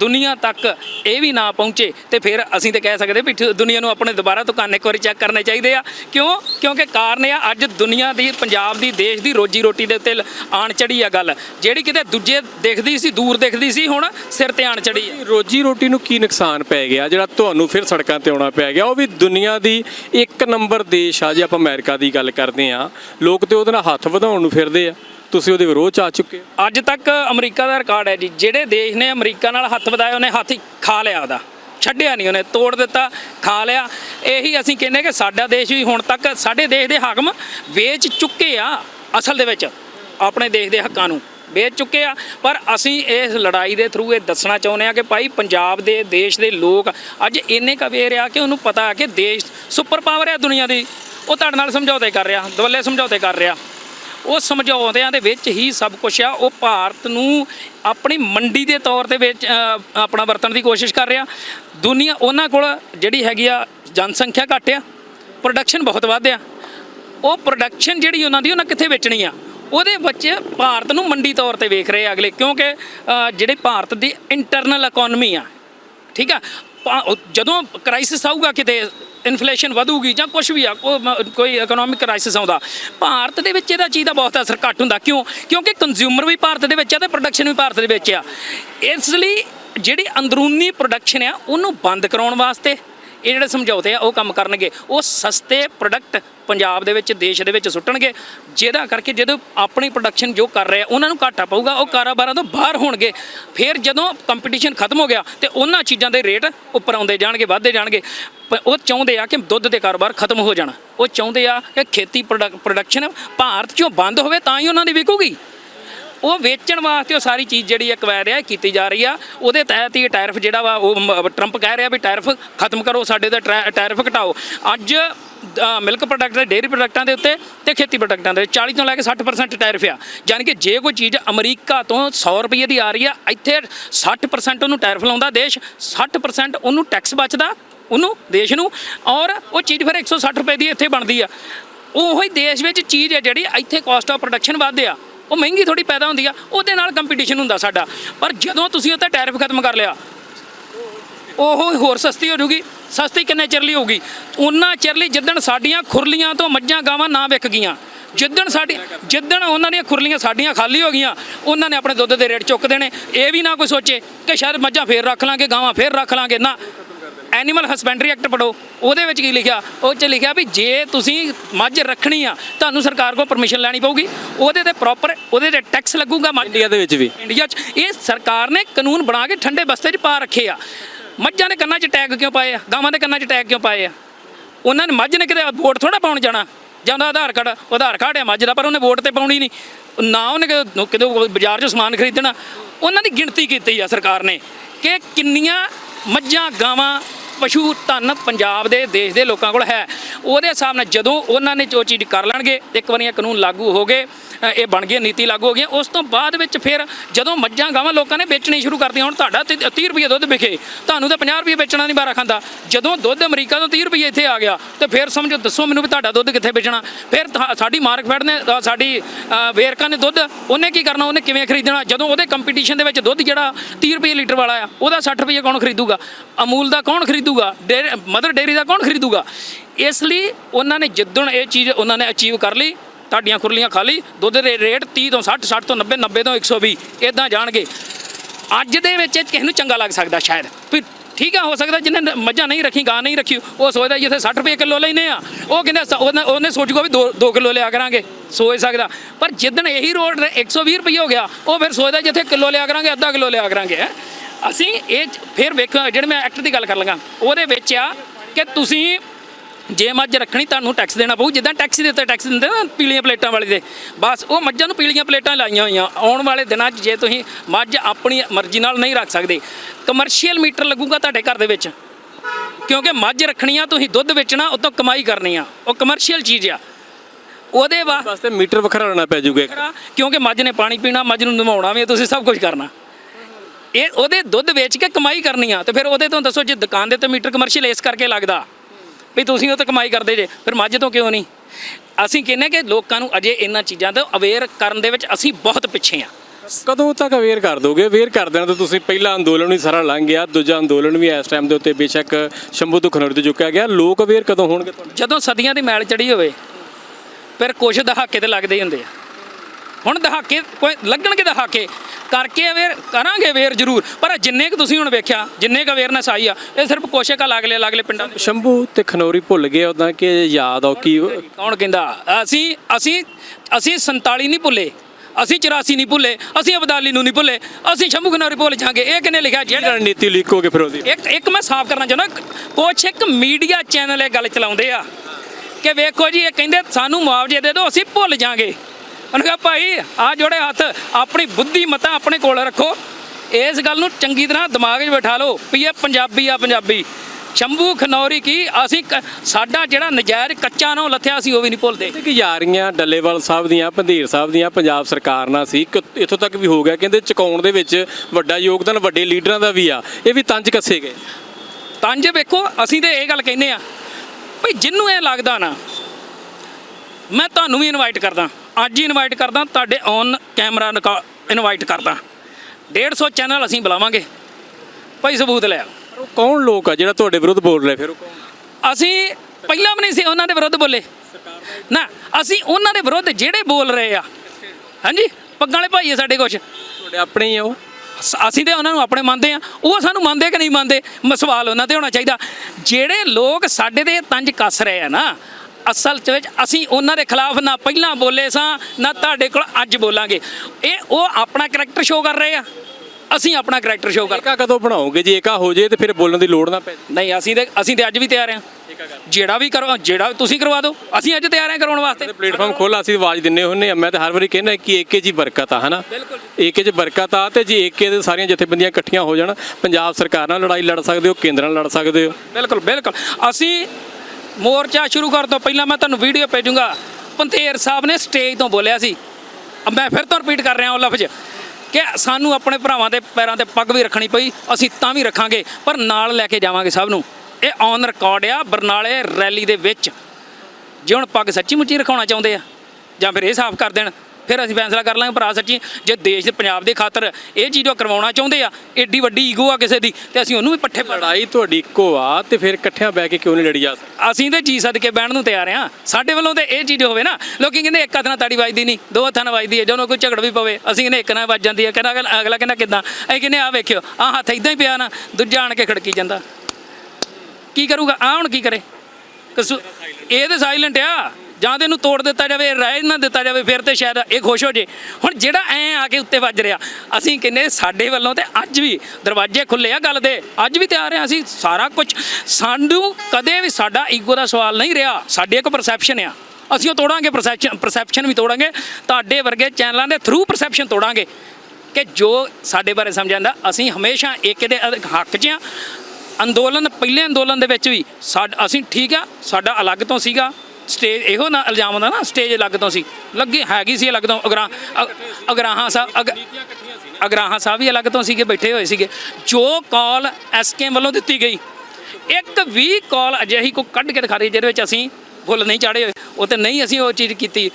Speaker 2: ਦੁਨੀਆ ਤੱਕ ਇਹ ਵੀ ਨਾ ਪਹੁੰਚੇ ਤੇ ਫਿਰ ਅਸੀਂ ਤੇ ਕਹਿ ਸਕਦੇ ਵੀ ਠ- ਦੁਨੀਆ ਨੂੰ ਆਪਣੇ ਦੁਬਾਰਾ ਤੋਂ ਕੰਨ ਇੱਕ ਵਾਰੀ ਚੈੱਕ ਕਰਨੇ ਚਾਹੀਦੇ ਆ। ਕਿਉਂ? ਕਿਉਂਕਿ ਕਾਰਨ ਆ, ਅੱਜ ਦੁਨੀਆ ਦੀ, ਪੰਜਾਬ ਦੀ, ਦੇਸ਼ ਦੀ ਰੋਜੀ ਰੋਟੀ ਦੇ ਉੱਤੇ ਆਣ ਚੜੀ ਆ ਗੱਲ। ਜਿਹੜੀ ਕਿਤੇ ਦੂਜੇ ਦੇਖਦੀ ਸੀ, ਦੂਰ ਦੇਖਦੀ ਸੀ, ਹੁਣ ਸਿਰ ਤੇ ਆਣ ਚੜੀ ਆ।
Speaker 3: ਰੋਜੀ ਰੋਟੀ ਨੂੰ ਕੀ ਨੁਕਸਾਨ ਪੈ ਗਿਆ? ਜਿਹੜਾ ਤੁਹਾਨੂੰ ਫਿਰ ਸੜਕਾਂ ਤੇ ਆਉਣਾ ਪੈ ਗਿਆ, ਉਹ ਵੀ ਦੁਨੀਆ ਦੀ ਇੱਕ ਨੰਬਰ ਦੇਸ਼ ਆ, ਜੇ ਆਪਾਂ ਅਮਰੀਕਾ ਦੀ ਗੱਲ ਕਰਦੇ ਆ। ਲੋਕ ਤੇ ਉਹਦੇ ਨਾਲ ਹੱਥ ਵਧਾਉਣ ਨੂੰ ਫਿਰਦੇ ਆ। ਤੁਸੀਂ ਉਹਦੇ ਵਿਰੋਧ ਚ ਆ ਚੁੱਕੇ ਹੋ?
Speaker 2: ਅੱਜ ਤੱਕ ਅਮਰੀਕਾ ਦਾ ਰਿਕਾਰਡ ਹੈ ਜੀ। ਜਿਹੜੇ ਦੇਸ਼ ਨੇ ਅਮਰੀਕਾ ਨਾਲ ਹੱਥ ਵਧਾਇਆ ਉਹਨੇ ਹੱਥ ਹੀ ਖਾ ਲਿਆ ਉਹਦਾ। ਛੱਡਿਆ ਨਹੀਂ ਉਹਨੇ, ਤੋੜ ਦਿੱਤਾ, ਖਾ ਲਿਆ। ਇਹੀ ਅਸੀਂ ਕਹਿੰਦੇ ਕਿ ਸਾਡਾ ਦੇਸ਼ ਵੀ ਹੁਣ ਤੱਕ ਸਾਡੇ ਦੇਸ਼ ਦੇ ਹਾਕਮ ਵੇਚ ਚੁੱਕੇ ਆ ਅਸਲ ਦੇ ਵਿੱਚ, ਆਪਣੇ ਦੇਸ਼ ਦੇ ਹੱਕਾਂ ਨੂੰ। ਵੇਚ ਚੁੱਕੇ ਆ, ਪਰ ਅਸੀਂ ਇਸ ਲੜਾਈ ਦੇ ਥਰੂ ਇਹ ਦੱਸਣਾ ਚਾਹੁੰਦੇ ਆ ਕਿ ਭਾਈ ਪੰਜਾਬ ਦੇ ਦੇਸ਼ ਦੇ ਲੋਕ ਅੱਜ ਇੰਨੇ ਕਵੇਰ ਆ ਕਿ ਉਹਨੂੰ ਪਤਾ ਕਿ ਦੇਸ਼ ਸੁਪਰ ਪਾਵਰ ਹੈ ਦੁਨੀਆ ਦੀ। ਉਹ ਤੁਹਾਡੇ ਨਾਲ ਸਮਝੌਤੇ ਕਰ ਰਿਹਾ, ਦਵੱਲੇ ਸਮਝੌਤੇ ਕਰ ਰਿਹਾ। ਉਹ ਸਮਝੌਤਿਆਂ ਦੇ ਵਿੱਚ ਹੀ ਸਭ ਕੁਝ ਆ। ਉਹ ਭਾਰਤ ਨੂੰ ਆਪਣੀ ਮੰਡੀ ਦੇ ਤੌਰ ਤੇ ਵਿੱਚ ਆਪਣਾ ਵਰਤਣ ਦੀ ਕੋਸ਼ਿਸ਼ ਕਰ ਰਿਹਾ। ਦੁਨੀਆ ਉਹਨਾਂ ਕੋਲ ਜਿਹੜੀ ਹੈਗੀ ਆ, ਜਨਸੰਖਿਆ ਘੱਟ ਆ। ਪ੍ਰੋਡਕਸ਼ਨ ਬਹੁਤ ਵੱਧ ਆ। ਉਹ ਪ੍ਰੋਡਕਸ਼ਨ ਜਿਹੜੀ ਉਹਨਾਂ ਦੀ, ਉਹਨਾਂ ਕਿੱਥੇ ਵੇਚਣੀ ਆ? ਉਹਦੇ ਵਿੱਚ ਭਾਰਤ ਨੂੰ ਮੰਡੀ ਤੌਰ ਤੇ ਵੇਖ ਰਹੇ ਆ ਅਗਲੇ। ਕਿਉਂਕਿ ਜਿਹੜੇ ਭਾਰਤ ਦੀ ਇੰਟਰਨਲ ਇਕਨੋਮੀ ਆ, ਠੀਕ ਆ ਜਦੋਂ ਕ੍ਰਾਈਸਿਸ ਆਊਗਾ ਕਿਤੇ ਇਨਫਲੇਸ਼ਨ ਵਧੂਗੀ ਜਾਂ ਕੁਝ ਵੀ ਆ ਕੋਈ ਇਕਨੋਮਿਕ ਕ੍ਰਾਈਸਿਸ ਆਉਂਦਾ, ਭਾਰਤ ਦੇ ਵਿੱਚ ਇਹਦਾ ਚੀਜ਼ ਦਾ ਬਹੁਤ ਅਸਰ ਘੱਟ ਹੁੰਦਾ। ਕਿਉਂ? ਕਿਉਂਕਿ ਕੰਜ਼ਿਊਮਰ ਵੀ ਭਾਰਤ ਦੇ ਵਿੱਚ ਆ ਤੇ ਪ੍ਰੋਡਕਸ਼ਨ ਵੀ ਭਾਰਤ ਦੇ ਵਿੱਚ ਆ। ਇਸ ਲਈ ਜਿਹੜੀ ਅੰਦਰੂਨੀ ਪ੍ਰੋਡਕਸ਼ਨ ਆ, ਉਹਨੂੰ ਬੰਦ ਕਰਾਉਣ ਵਾਸਤੇ ਇਹ ਜਿਹੜੇ ਸਮਝੌਤੇ ਆ, ਉਹ ਕੰਮ ਕਰਨਗੇ। ਉਹ ਸਸਤੇ ਪ੍ਰੋਡਕਟ ਪੰਜਾਬ ਦੇ ਵਿੱਚ, ਦੇਸ਼ ਦੇ ਵਿੱਚ ਸੁੱਟਣਗੇ। ਜਿਹਦਾ ਕਰਕੇ ਜਦੋਂ ਆਪਣੀ ਪ੍ਰੋਡਕਸ਼ਨ ਜੋ ਕਰ ਰਹੇ ਆ, ਉਹਨਾਂ ਨੂੰ ਘਾਟਾ ਪਊਗਾ, ਉਹ ਕਾਰੋਬਾਰਾਂ ਤੋਂ ਬਾਹਰ ਹੋਣਗੇ। ਫਿਰ ਜਦੋਂ ਕੰਪੀਟੀਸ਼ਨ ਖਤਮ ਹੋ ਗਿਆ, ਤੇ ਉਹਨਾਂ ਚੀਜ਼ਾਂ ਦੇ ਰੇਟ ਉੱਪਰ ਆਉਂਦੇ ਜਾਣਗੇ, ਵੱਧਦੇ ਜਾਣਗੇ। ਪ- ਉਹ ਚਾਹੁੰਦੇ ਆ ਕਿ ਦੁੱਧ ਦੇ ਕਾਰੋਬਾਰ ਖਤਮ ਹੋ ਜਾਣ। ਉਹ ਚਾਹੁੰਦੇ ਆ ਕਿ ਖੇਤੀ ਪ੍ਰੋਡਕਸ਼ਨ ਭਾਰਤ 'ਚੋਂ ਬੰਦ ਹੋਵੇ, ਤਾਂ ਹੀ ਉਹਨਾਂ ਦੀ ਵਿਕੂਗੀ। ਉਹ ਵੇਚਣ ਵਾਸਤੇ ਉਹ ਸਾਰੀ ਚੀਜ਼ ਜਿਹੜੀ ਹੈ ਕਵੈ ਰਿਹਾ ਕੀਤੀ ਜਾ ਰਹੀ ਆ। ਉਹਦੇ ਤਹਿਤ ਹੀ ਟੈਰਿਫ ਜਿਹੜਾ ਵਾ, ਉਹ ਟਰੰਪ ਕਹਿ ਰਿਹਾ ਵੀ ਟੈਰਿਫ ਖਤਮ ਕਰੋ, ਸਾਡੇ ਦਾ ਟਰੈ- ਟੈਰਿਫ ਘਟਾਓ। ਅੱਜ ਮਿਲਕ ਪ੍ਰੋਡਕਟ ਦੇ ਡੇਅਰੀ ਪ੍ਰੋਡਕਟਾਂ ਦੇ ਉੱਤੇ ਤੇ ਖੇਤੀ ਪ੍ਰੋਡਕਟਾਂ ਦੇ 40 ਤੋਂ ਲੈ ਕੇ 60% ਟੈਰਿਫ ਆ। ਯਾਨੀ ਕਿ ਜੇ ਕੋਈ ਚੀਜ਼ ਅਮਰੀਕਾ ਤੋਂ 100 ਰੁਪਏ ਦੀ ਆ ਰਹੀ ਆ, ਇੱਥੇ 60% ਉਹਨੂੰ ਟੈਰਿਫ ਲਾਉਂਦਾ ਦੇਸ਼ 60% ਉਹਨੂੰ ਟੈਕਸ ਬਚਦਾ ਉਹਨੂੰ, ਦੇਸ਼ ਨੂੰ, ਔਰ ਉਹ ਚੀਜ਼ ਫਿਰ 160 ਰੁਪਏ ਦੀ ਇੱਥੇ ਬਣਦੀ ਆ। ਉਹੋ ਹੀ ਦੇਸ਼ ਵਿੱਚ ਚੀਜ਼ ਹੈ ਜਿਹੜੀ, ਇੱਥੇ ਕਾਸਟ ਆਫ ਪ੍ਰੋਡਕਸ਼ਨ ਵੱਧ ਆ। ਉਹ ਮਹਿੰਗੀ ਥੋੜੀ ਪੈਦਾ ਹੁੰਦੀ ਆ, ਉਹਦੇ ਨਾਲ ਕੰਪੀਟੀਸ਼ਨ ਹੁੰਦਾ ਸਾਡਾ। ਪਰ ਜਦੋਂ ਤੁਸੀਂ ਉੱਤੇ ਟੈਰਿਫ ਖਤਮ ਕਰ ਲਿਆ, ਉਹ ਹੋਰ ਸਸਤੀ ਹੋ ਜੂਗੀ, ਸਸਤੀ ਕਿੰਨੇ ਚਿਰ ਲਈ ਹੋਊਗੀ? ਉਹਨਾਂ ਚਿਰ ਲਈ ਜਿੱਦਣ ਸਾਡੀਆਂ ਖੁਰਲੀਆਂ ਤੋਂ ਮੱਝਾਂ ਗਾਵਾਂ ਨਾ ਵਿਕ ਗਈਆਂ, ਜਿੱਦਣ ਸਾਡੀ, ਜਿੱਦਣ ਉਹਨਾਂ ਦੀਆਂ ਖੁਰਲੀਆਂ ਸਾਡੀਆਂ ਖਾਲੀ ਹੋ ਗਈਆਂ, ਉਹਨਾਂ ਨੇ ਆਪਣੇ ਦੁੱਧ ਦੇ ਰੇਟ ਚੁੱਕ ਦੇਣੇ। ਇਹ ਵੀ ਨਾ ਕੋਈ ਸੋਚੇ ਕਿ ਸ਼ਾਇਦ ਮੱਝਾਂ ਫੇਰ ਰੱਖ ਲਾਂਗੇ, ਗਾਵਾਂ ਫੇਰ ਰੱਖ ਲਾਂਗੇ। ਨਾ ਐਨੀਮਲ ਹਸਬੈਂਡਰੀ ਐਕਟ ਪੜੋ ਉਹਦੇ ਵਿੱਚ ਕੀ ਲਿਖਿਆ? ਉਹ 'ਚ ਲਿਖਿਆ ਵੀ ਜੇ ਤੁਸੀਂ ਮੱਝ ਰੱਖਣੀ ਆ ਤੁਹਾਨੂੰ ਸਰਕਾਰ ਕੋਲ ਪਰਮਿਸ਼ਨ ਲੈਣੀ ਪਊਗੀ। ਉਹਦੇ ਤੇ ਪ੍ਰੋਪਰ ਉਹਦੇ ਤੇ ਟੈਕਸ ਲੱਗੂਗਾ
Speaker 3: ਇੰਡੀਆ ਦੇ ਵਿੱਚ ਵੀ।
Speaker 2: ਇੰਡੀਆ 'ਚ ਇਹ ਸਰਕਾਰ ਨੇ ਕਾਨੂੰਨ ਬਣਾ ਕੇ ਠੰਡੇ ਬਸਤੇ 'ਚ ਪਾ ਰੱਖੇ ਆ। ਮੱਝਾਂ ਦੇ ਕੰਨਾਂ 'ਚ ਟੈਗ ਕਿਉਂ ਪਾਏ ਆ? ਗਾਵਾਂ ਦੇ ਕੰਨਾਂ 'ਚ ਟੈਗ ਕਿਉਂ ਪਾਏ ਆ? ਉਹਨਾਂ ਨੇ ਮੱਝ ਨੇ ਕਿਤੇ ਵੋਟ ਥੋੜਾ ਪਾਉਣ ਜਾਣਾ? ਜਾਂਦਾ ਆਧਾਰ ਕਾਰਡ ਆਧਾਰ ਕਾਰਡ ਹੈ ਮੱਝ ਦਾ ਪਰ ਉਹਨੇ ਵੋਟ ਤੇ ਪਾਉਣੀ ਨਹੀਂ। ਨਾ ਉਹਨੇ ਕਿਤੇ ਬਾਜ਼ਾਰ 'ਚੋਂ ਸਮਾਨ ਖਰੀਦਣਾ। ਉਹਨਾਂ ਦੀ ਗਿਣਤੀ ਕੀਤੀ ਆ ਸਰਕਾਰ ਨੇ ਕਿ ਕਿੰਨੀਆਂ ਮੱਝਾਂ ਗਾਵਾਂ ਪਸ਼ੂ ਧਨ ਪੰਜਾਬ ਦੇ, ਦੇਸ਼ ਦੇ ਲੋਕਾਂ ਕੋਲ ਹੈ। ਉਹਦੇ ਹਿਸਾਬ ਨਾਲ ਜਦੋਂ ਉਹਨਾਂ ਨੇ ਜੋ ਚੀਜ਼ ਕਰ ਲੈਣਗੇ, ਇੱਕ ਵਾਰੀ ਇਹ ਕਾਨੂੰਨ ਲਾਗੂ ਹੋ ਗਏ ਇਹ ਬਣ ਗਏ, ਨੀਤੀ ਲਾਗੂ ਹੋ ਗਈ ਉਸ ਤੋਂ ਬਾਅਦ ਵਿੱਚ ਫਿਰ ਜਦੋਂ ਮੱਝਾਂ ਗਾਵਾਂ ਲੋਕਾਂ ਨੇ ਵੇਚਣੀ ਸ਼ੁਰੂ ਕਰਦੀਆਂ ਹੁਣ ਤੁਹਾਡਾ ਤੇ 30 ਰੁਪਏ ਦੁੱਧ ਵਿਖੇ, ਤੁਹਾਨੂੰ ਤਾਂ 50 ਰੁਪਏ ਵੇਚਣਾ ਨਹੀਂ ਬਾਰਾ ਖਾਂਦਾ। ਜਦੋਂ ਦੁੱਧ ਅਮਰੀਕਾ ਤੋਂ 30 ਰੁਪਏ ਇੱਥੇ ਆ ਗਿਆ, ਤੇ ਫਿਰ ਸਮਝੋ, ਦੱਸੋ ਮੈਨੂੰ ਵੀ ਤੁਹਾਡਾ ਦੁੱਧ ਕਿੱਥੇ ਵੇਚਣਾ। ਫਿਰ ਤੁਹਾ- ਸਾਡੀ ਮਾਰਕਫੈਡ ਨੇ ਸਾਡੀ ਵੇਰਕਾ ਨੇ ਦੁੱਧ, ਉਹਨੇ ਕੀ ਕਰਨਾ, ਉਹਨੇ ਕਿਵੇਂ ਖਰੀਦਣਾ? ਜਦੋਂ ਉਹਦੇ ਕੰਪੀਟੀਸ਼ਨ ਦੇ ਵਿੱਚ ਦੁੱਧ ਜਿਹੜਾ 30 ਰੁਪਏ ਲੀਟਰ ਵਾਲਾ ਆ, ਉਹਦਾ 60 ਰੁਪਏ ਕੌਣ ਖਰੀਦੂਗਾ? ਅਮੂਲ ਦਾ ਕੌਣ ਖਰੀਦ ਖਰੀਦੂਗਾ ਮਦਰ ਡੇਅਰੀ ਦਾ ਕੌਣ ਖਰੀਦੂਗਾ? ਇਸ ਲਈ ਉਹਨਾਂ ਨੇ ਜਿੱਦਣ ਇਹ ਚੀਜ਼ ਉਹਨਾਂ ਨੇ ਅਚੀਵ ਕਰ ਲਈ, ਤੁਹਾਡੀਆਂ ਖੁਰਲੀਆਂ ਖਾਲੀ ਦੁੱਧ ਦੇ ਰੇਟ 30 ਤੋਂ 60 60 ਤੋਂ 90 90 ਤੋਂ 120 ਇਦਾਂ ਜਾਣਗੇ। ਅੱਜ ਦੇ ਵਿੱਚ ਕਿਸੇ ਨੂੰ ਚੰਗਾ ਲੱਗ ਸਕਦਾ ਸ਼ਾਇਦ। ਵੀ ਠੀਕ ਆ, ਹੋ ਸਕਦਾ ਜਿਹਨੇ ਮੱਝਾਂ ਨਹੀਂ ਰੱਖੀ ਗਾਂ ਨਹੀਂ ਰੱਖੀ ਉਹ ਸੋਚਦਾ ਜਿੱਥੇ 60 ਰੁਪਏ ਕਿਲੋ ਲੈਨੇ ਆ, ਉਹ ਕਹਿੰਦਾ ਉਹਨੇ ਸੋਚੂਗਾ ਵੀ 2 2 ਕਿਲੋ ਲਿਆ ਕਰਾਂਗੇ, ਸੋਚ ਸਕਦਾ। ਪਰ ਜਿੱਦਣ ਇਹੀ ਰੋਡ 120 ਰੁਪਏ ਹੋ ਗਿਆ, ਉਹ ਫਿਰ ਸੋਚਦਾ ਜਿੱਥੇ ਕਿਲੋ ਲਿਆ ਕਰਾਂਗੇ, ਅੱਧਾ ਕਿਲੋ ਲਿਆ ਕਰਾਂਗੇ, ਹੈਂ। ਅਸੀਂ ਇਹ ਫਿਰ ਵੇਖੋ ਜਿਹੜੇ ਮੈਂ ਐਕਟ ਦੀ ਗੱਲ ਕਰ ਲਗਾ ਉਹਦੇ ਵਿੱਚ ਆ ਕਿ ਤੁਸੀਂ ਜੇ ਮੱਝ ਰੱਖਣੀ ਤੁਹਾਨੂੰ ਟੈਕਸ ਦੇਣਾ ਪਊ ਜਿੱਦਾਂ ਟੈਕਸੀ ਦੇ ਉੱਤੇ ਟੈਕਸ ਦਿੰਦੇ ਨਾ ਪੀਲੀਆਂ ਪਲੇਟਾਂ ਵਾਲੇ ਦੇ। ਬਸ ਉਹ ਮੱਝਾਂ ਨੂੰ ਪੀਲੀਆਂ ਪਲੇਟਾਂ ਲਾਈਆਂ ਹੋਈਆਂ ਆਉਣ ਵਾਲੇ ਦਿਨਾਂ 'ਚ ਜੇ ਤੁਸੀਂ ਮੱਝ ਆਪਣੀ ਮਰਜ਼ੀ ਨਾਲ ਨਹੀਂ ਰੱਖ ਸਕਦੇ। ਕਮਰਸ਼ੀਅਲ ਮੀਟਰ ਲੱਗੂਗਾ ਤੁਹਾਡੇ ਘਰ ਦੇ ਵਿੱਚ। ਕਿਉਂਕਿ ਮੱਝ ਰੱਖਣੀ ਆ ਤੁਸੀਂ ਦੁੱਧ ਵੇਚਣਾ ਉਤੋਂ ਕਮਾਈ ਕਰਨੀ ਆ। ਉਹ ਕਮਰਸ਼ੀਅਲ ਚੀਜ਼ ਆ। ਉਹਦੇ
Speaker 3: ਵਾਸਤੇ ਮੀਟਰ ਵੱਖਰਾ ਲੈਣਾ ਪੈ ਜਾਊਗਾ।
Speaker 2: ਵੱਖਰਾ, ਕਿਉਂਕਿ ਮੱਝ ਨੇ ਪਾਣੀ ਪੀਣਾ ਮੱਝ ਨੂੰ ਨਵਾਉਣਾ ਵੀ ਤੁਸੀਂ ਸਭ ਕੁਝ ਕਰਨਾ। ਇਹ ਉਹਦੇ ਦੁੱਧ ਵੇਚ ਕੇ ਕਮਾਈ ਕਰਨੀ ਆ ਤੇ ਫਿਰ ਉਹਦੇ ਤੋਂ ਦੱਸੋ ਜੇ ਦੁਕਾਨ ਦੇ ਤੇ ਮੀਟਰ ਕਮਰਸ਼ੀਅਲ ਇਸ ਕਰਕੇ ਲੱਗਦਾ ਵੀ ਤੁਸੀਂ ਉਹ ਤੇ ਕਮਾਈ ਕਰਦੇ ਜੇ ਫਿਰ ਮੱਝ ਤੋਂ ਕਿਉਂ ਨਹੀਂ? ਅਸੀਂ ਕਹਿੰਨੇ ਕਿ ਲੋਕਾਂ ਨੂੰ ਅਜੇ ਇਹਨਾਂ ਚੀਜ਼ਾਂ ਤੋਂ ਅਵੇਅਰ ਕਰਨ ਦੇ ਵਿੱਚ ਅਸੀਂ ਬਹੁਤ ਪਿੱਛੇ ਆ।
Speaker 3: ਕਦੋਂ ਤੱਕ ਅਵੇਅਰ ਕਰ ਦੋਗੇ? ਅਵੇਅਰ ਕਰ ਦੇਣਾ ਤਾਂ ਤੁਸੀਂ ਪਹਿਲਾ ਅੰਦੋਲਨ ਵੀ ਸਾਰਾ ਲੰਘ ਗਿਆ ਦੂਜਾ ਅੰਦੋਲਨ ਵੀ ਇਸ ਟਾਈਮ ਦੇ ਉੱਤੇ ਬੇਸ਼ੱਕ ਸ਼ੰਭੂ ਤੋਂ ਖਨੌਰੀ ਤੇ ਚੁੱਕਿਆ ਗਿਆ। ਲੋਕ ਅਵੇਅਰ ਕਦੋਂ ਹੋਣਗੇ
Speaker 2: ਜਦੋਂ ਸਦੀਆਂ ਦੀ ਮੈਲ ਚੜੀ ਹੋਵੇ ਫਿਰ ਕੁਝ ਦਹਾਕੇ ਤੇ ਲੱਗਦੇ ਹੀ ਹੁੰਦੇ ਆ। ਹੁਣ ਦਹਾਕੇ ਕੋਈ ਲੱਗਣਗੇ ਦਹਾਕੇ ਕਰਕੇ ਅਵੇਅਰ ਕਰਾਂਗੇ ਅਵੇਅਰ ਜ਼ਰੂਰ। ਪਰ ਜਿੰਨੇ ਕੁ ਤੁਸੀਂ ਹੁਣ ਵੇਖਿਆ ਜਿੰਨੇ ਕੁ ਅਵੇਅਰਨੈਸ ਆਈ ਆ ਇਹ ਸਿਰਫ ਕੋਸ਼ਿਕ ਆ ਲਾਗਲੇ ਲਾਗਲੇ ਪਿੰਡਾਂ ਦੇ
Speaker 3: ਸ਼ੰਭੂ ਤੇ ਖਨੌਰੀ ਭੁੱਲ ਗਏ ਉਦਾਂ ਕਿ ਯਾਦ ਆਓ ਕੀ
Speaker 2: ਕੌਣ ਕਹਿੰਦਾ? ਅਸੀਂ ਅਸੀਂ ਅਸੀਂ 47 ਨਹੀਂ ਭੁੱਲੇ। ਅਸੀਂ 84 ਨਹੀਂ ਭੁੱਲੇ। ਅਸੀਂ ਅਬਦਾਲੀ ਨੂੰ ਨਹੀਂ ਭੁੱਲੇ। ਅਸੀਂ ਸ਼ੰਭੂ ਖਨੌਰੀ ਭੁੱਲ ਜਾਾਂਗੇ। ਇਹ ਕਿਨੇ ਲਿਖਿਆ? ਜਿਹੜੇ
Speaker 3: ਰਣਨੀਤੀ ਲੀਕੋਗੇ ਫਿਰ ਉਹਦੀ?
Speaker 2: ਇੱਕ ਇੱਕ ਮੈਂ ਸਾਫ਼ ਕਰਨਾ ਚਾਹੁੰਦਾ ਕੁਛ ਇੱਕ ਮੀਡੀਆ ਚੈਨਲ ਇਹ ਗੱਲ ਚਲਾਉਂਦੇ ਆ। ਕਿ ਵੇਖੋ ਜੀ ਇਹ ਕਹਿੰਦੇ ਸਾਨੂੰ ਮੁਆਵਜ਼ੇ ਦੇ ਦਿਓ ਅਸੀਂ ਭੁੱਲ ਜਾਾਂਗੇ। ਉਹਨੇ ਕਿਹਾ ਭਾਈ ਆ ਜੋੜੇ ਹੱਥ ਆਪਣੀ ਬੁੱਧੀ ਮਤਾ ਆਪਣੇ ਕੋਲ ਰੱਖੋ। ਇਸ ਗੱਲ ਨੂੰ ਚੰਗੀ ਤਰ੍ਹਾਂ ਦਿਮਾਗ 'ਚ ਬਿਠਾ ਲਓ ਵੀ ਇਹ ਪੰਜਾਬੀ ਆ ਪੰਜਾਬੀ। ਸ਼ੰਭੂ ਖਨੌਰੀ ਕੀ ਅਸੀਂ ਸਾਡਾ ਜਿਹੜਾ ਨਜਾਇਜ਼ ਕੱਚਾ ਨਾ ਲੱਥਿਆ ਅਸੀਂ ਉਹ ਵੀ ਨਹੀਂ ਭੁੱਲਦੇ।
Speaker 3: ਕਿ ਯਾਰੀਆਂ ਡੱਲੇਵਾਲ ਸਾਹਿਬ ਦੀਆਂ ਪੰਧੀਰ ਸਾਹਿਬ ਦੀਆਂ ਪੰਜਾਬ ਸਰਕਾਰ ਨਾਲ ਸੀ। ਇੱਥੋਂ ਤੱਕ ਵੀ ਹੋ ਗਿਆ ਕਹਿੰਦੇ ਚੁਕਾਉਣ ਦੇ ਵਿੱਚ ਵੱਡਾ ਯੋਗਦਾਨ ਵੱਡੇ ਲੀਡਰਾਂ ਦਾ ਵੀ ਆ। ਇਹ ਵੀ ਤੰਜ ਕੱਸੇ ਗਏ।
Speaker 2: ਤੰਜ ਵੇਖੋ ਅਸੀਂ ਤੇ ਇਹ ਗੱਲ ਕਹਿੰਦੇ ਆ ਭਈ ਜਿੰਨੂੰ ਇਹ ਲੱਗਦਾ ਨਾ ਮੈਂ ਤੁਹਾਨੂੰ ਵੀ ਇਨਵਾਈਟ ਕਰਦਾ। ਅੱਜ ਹੀ ਇਨਵਾਈਟ ਕਰਦਾ ਤੁਹਾਡੇ ਔਨ ਕੈਮਰਾ ਇਨਵਾਈਟ ਕਰਦਾ। 150 ਚੈਨਲ ਅਸੀਂ ਬੁਲਾਵਾਂਗੇ। ਭਾਈ ਸਬੂਤ ਲੈ ਆਓ।
Speaker 3: ਕੌਣ ਲੋਕ ਆ ਜਿਹੜਾ ਤੁਹਾਡੇ ਵਿਰੁੱਧ ਬੋਲ ਰਿਹਾ? ਫਿਰ ਉਹ ਕੌਣ?
Speaker 2: ਅਸੀਂ ਪਹਿਲਾਂ ਵੀ ਨਹੀਂ ਸੀ ਉਹਨਾਂ ਦੇ ਵਿਰੁੱਧ ਬੋਲੇ। ਨਾ ਅਸੀਂ ਉਹਨਾਂ ਦੇ ਵਿਰੁੱਧ ਜਿਹੜੇ ਬੋਲ ਰਹੇ ਆ। ਹਾਂਜੀ? ਪੱਗਾਂ ਵਾਲੇ ਭਾਈ ਆ ਸਾਡੇ ਕੁਛ।
Speaker 3: ਤੁਹਾਡੇ ਆਪਣੇ ਹੀ ਆ ਉਹ?
Speaker 2: ਅਸੀਂ ਤੇ ਉਹਨਾਂ ਨੂੰ ਆਪਣੇ ਮੰਨਦੇ ਆ। ਉਹ ਸਾਨੂੰ ਮੰਨਦੇ ਕਿ ਨਹੀਂ ਮੰਨਦੇ? ਸਵਾਲ ਉਹਨਾਂ ਤੇ ਹੋਣਾ ਚਾਹੀਦਾ। ਜਿਹੜੇ ਲੋਕ ਸਾਡੇ ਤੇ ਤੰਜ ਕੱਸ ਰਹੇ ਆ ਨਾ ਅਸਲ ਚ ਵਿੱਚ ਅਸੀਂ ਉਹਨਾਂ ਦੇ ਖਿਲਾਫ ਨਾ ਪਹਿਲਾਂ ਬੋਲੇ ਸਾਂ ਨਾ ਤੁਹਾਡੇ ਕੋਲ ਅੱਜ ਬੋਲਾਂਗੇ। ਇਹ ਉਹ ਆਪਣਾ ਕਰੈਕਟਰ ਸ਼ੋਅ ਕਰ ਰਹੇ ਆ। ਅਸੀਂ ਆਪਣਾ ਕਰੈਕਟਰ ਸ਼ੋਅ ਕਰ
Speaker 3: ਏਕਾ ਕਦੋਂ ਬਣਾਓਗੇ? ਜੇ ਏਕਾ ਹੋ ਜੇ ਤੇ ਫਿਰ ਬੋਲਣ ਦੀ ਲੋੜ ਨਾ ਪੈ ਜੇ।
Speaker 2: ਨਹੀਂ ਅਸੀਂ ਤੇ ਅਸੀਂ ਤੇ ਅੱਜ ਵੀ ਤਿਆਰ ਆ। ਜਿਹੜਾ ਵੀ ਕਰੋ ਜਿਹੜਾ ਤੁਸੀਂ ਕਰਵਾ ਦਿਓ ਅਸੀਂ ਅੱਜ ਤਿਆਰ ਆ ਕਰਾਉਣ ਵਾਸਤੇ।
Speaker 3: ਪਲੇਟਫਾਰਮ ਖੋਲਾ ਅਸੀਂ ਆਵਾਜ਼ ਦਿੰਨੇ ਹੁੰਨੇ ਆ। ਮੈਂ ਤਾਂ ਹਰ ਵਾਰੀ ਕਹਿੰਦਾ ਕਿ ਏਕੇ ਹੀ ਬਰਕਤ ਆ ਹਨਾ?
Speaker 2: ਬਿਲਕੁਲ
Speaker 3: ਏਕੇ 'ਚ ਬਰਕਤ ਆ ਤੇ ਜੇ ਏਕੇ ਦੇ ਸਾਰੀਆਂ ਜਥੇਬੰਦੀਆਂ ਇਕੱਠੀਆਂ ਹੋ ਜਾਣ ਪੰਜਾਬ ਸਰਕਾਰ ਨਾਲ ਲੜਾਈ ਲੜ ਸਕਦੇ ਹੋ ਕੇਂਦਰ ਨਾਲ ਲੜ ਸਕਦੇ ਹੋ।
Speaker 2: ਬਿਲਕੁਲ ਬਿਲਕੁਲ। ਅਸੀਂ ਮੋਰਚਾ ਸ਼ੁਰੂ ਕਰਨ ਤੋਂ ਪਹਿਲਾਂ ਮੈਂ ਤੁਹਾਨੂੰ ਵੀਡੀਓ ਭੇਜੂੰਗਾ। ਪੰਥੇਰ ਸਾਹਿਬ ਨੇ ਸਟੇਜ ਤੋਂ ਬੋਲਿਆ ਸੀ। ਮੈਂ ਫਿਰ ਤੋਂ ਰਿਪੀਟ ਕਰ ਰਿਹਾ ਉਹ ਲਫ਼ਜ਼। ਕਿ ਸਾਨੂੰ ਆਪਣੇ ਭਰਾਵਾਂ ਦੇ ਪੈਰਾਂ ਤੇ ਪੱਗ ਵੀ ਰੱਖਣੀ ਪਈ, ਅਸੀਂ ਤਾਂ ਵੀ ਰੱਖਾਂਗੇ, ਪਰ ਨਾਲ ਲੈ ਕੇ ਜਾਵਾਂਗੇ ਸਭ ਨੂੰ। ਇਹ ਔਨ ਰਿਕਾਰਡ ਆ, ਬਰਨਾਲੇ ਰੈਲੀ ਦੇ ਵਿੱਚ। ਜੇ ਹੁਣ ਪੱਗ ਸੱਚੀ ਮੁੱਚੀ ਰਖਾਉਣਾ ਚਾਹੁੰਦੇ ਆ, ਜਾਂ ਫਿਰ ਇਹ ਸਾਫ਼ ਕਰ ਦੇਣ ਫਿਰ ਅਸੀਂ ਫੈਸਲਾ ਕਰ ਲਾਂਗੇ ਭਰਾ ਸੱਚੀ ਜੇ ਦੇਸ਼ ਦੇ ਪੰਜਾਬ ਦੇ ਖਾਤਰ ਇਹ ਚੀਜ਼ ਉਹ ਕਰਵਾਉਣਾ ਚਾਹੁੰਦੇ ਆ ਏਡੀ ਵੱਡੀ ਈਗੋ ਆ ਕਿਸੇ ਦੀ ਤੇ ਅਸੀਂ ਉਹਨੂੰ ਵੀ ਪੱਠੇ
Speaker 3: ਲੜਾਈ ਤੁਹਾਡੀ ਇੱਕੋ ਆ ਤੇ ਫਿਰ ਇਕੱਠਿਆਂ ਬਹਿ ਕੇ ਕਿਉਂ ਨਹੀਂ ਲੜੀ ਜਾ ਸਕਦੀ?
Speaker 2: ਅਸੀਂ ਤੇ ਜੀ ਸਦਕੇ ਬਹਿਣ ਨੂੰ ਤਿਆਰ ਆ। ਸਾਡੇ ਵੱਲੋਂ ਤੇ ਇਹ ਚੀਜ਼ ਹੋਵੇ ਨਾ ਲੋਕੀ ਕਹਿੰਦੇ ਇੱਕ ਹੱਥ ਨਾਲ ਤਾੜੀ ਵੱਜਦੀ ਨਹੀਂ ਦੋ ਹੱਥਾਂ ਨਾਲ ਵੱਜਦੀ ਹੈ ਜਦੋਂ ਕੋਈ ਝਗੜ ਵੀ ਪਵੇ ਅਸੀਂ ਕਹਿੰਦੇ ਇੱਕ ਨਾਲ ਵੱਜ ਜਾਂਦੀ ਹੈ ਕਹਿੰਦਾ ਅਗਲਾ- ਅਗਲਾ ਕਹਿੰਦਾ ਕਿਦਾਂ? ਅਸੀਂ ਕਹਿੰਦੇ ਆ ਵੇਖਿਓ ਆ ਹੱਥ ਇਦਾਂ ਹੀ ਪਿਆ ਨਾ ਦੂਜਾ ਆਣ ਕੇ ਖੜਕੀ ਜਾਂਦਾ। ਕੀ ਕਰੂਗਾ? ਆ ਹੁਣ ਕੀ ਕਰੇ? ਕਸੂ ਇਹ ਤੇ ਸਾਇਲੈਂਟ ਆ। ਜਾਂ ਤੇ ਇਹਨੂੰ ਤੋੜ ਦਿੱਤਾ ਜਾਵੇ ਰਹਿ ਨਾ ਦਿੱਤਾ ਜਾਵੇ, ਫਿਰ ਤੇ ਸ਼ਾਇਦ ਇਹ ਖੁਸ਼ ਹੋ ਜੇ। ਹੁਣ ਜਿਹੜਾ ਐ ਆ ਕੇ ਉੱਤੇ ਵੱਜ ਰਿਹਾ, ਅਸੀਂ ਕਹਿੰਦੇ ਸਾਡੇ ਵੱਲੋਂ ਤੇ ਅੱਜ ਵੀ ਦਰਵਾਜ਼ੇ ਖੁੱਲੇ ਆ ਗੱਲ ਦੇ। ਅੱਜ ਵੀ ਤਿਆਰ ਆ ਅਸੀਂ ਸਾਰਾ ਕੁਝ ਸਾਨੂੰ ਕਦੇ ਵੀ ਸਾਡਾ ਈਗੋ ਦਾ ਸਵਾਲ ਨਹੀਂ ਰਿਹਾ। ਸਾਡੀ ਇੱਕ ਪਰਸੈਪਸ਼ਨ ਆ। ਅਸੀਂ ਉਹ ਤੋੜਾਂਗੇ ਪਰਸੈਪਸ਼ਨ ਪਰਸੈਪਸ਼ਨ ਵੀ ਤੋੜਾਂਗੇ। ਤੁਹਾਡੇ ਵਰਗੇ ਚੈਨਲਾਂ ਦੇ ਥਰੂ ਪਰਸੈਪਸ਼ਨ ਤੋੜਾਂਗੇ। ਕਿ ਜੋ ਸਾਡੇ ਬਾਰੇ ਸਮਝਾਂਦਾ ਅਸੀਂ ਹਮੇਸ਼ਾ ਇੱਕ ਦੇ ਹੱਕ 'ਚ ਆ। ਅੰਦੋਲਨ, ਪਹਿਲੇ ਅੰਦੋਲਨ ਦੇ ਵਿੱਚ ਵੀ ਸਾਡ ਅਸੀਂ ਠੀਕ ਆ। ਸਾਡਾ ਅਲੱਗ ਤੋਂ ਸੀਗਾ। ਸਟੇਜ ਇਹੋ ਨਾ ਇਲਜ਼ਾਮ ਹੁੰਦਾ ਨਾ ਸਟੇਜ ਅਲੱਗ ਤੋਂ ਸੀ। ਲੱਗੀ ਹੈਗੀ ਸੀ ਅਲੱਗ ਤੋਂ ਅਗਰਾ ਅ- ਅਗਰਾਹਾਂ ਸਾਹਿਬ ਅਗ- ਅਗਰਾਹਾਂ ਸਾਹਿਬ ਵੀ ਅਲੱਗ ਤੋਂ ਸੀਗੇ ਬੈਠੇ ਹੋਏ ਸੀਗੇ। ਜੋ ਕਾਲ ਐਸਕੇ ਵੱਲੋਂ ਦਿੱਤੀ ਗਈ। ਇੱਕ ਵੀ ਕਾਲ ਅਜਿਹੀ ਕੋ ਕੱਢ ਕੇ ਦਿਖਾ ਰਹੀ ਜਿਹਦੇ ਵਿੱਚ ਅਸੀਂ ਫੁੱਲ ਨਹੀਂ ਚਾੜੇ ਹੋਏ। ਉਹ ਤੇ ਨਹੀਂ ਅਸੀਂ ਉਹ ਚੀਜ਼ ਕੀਤੀ।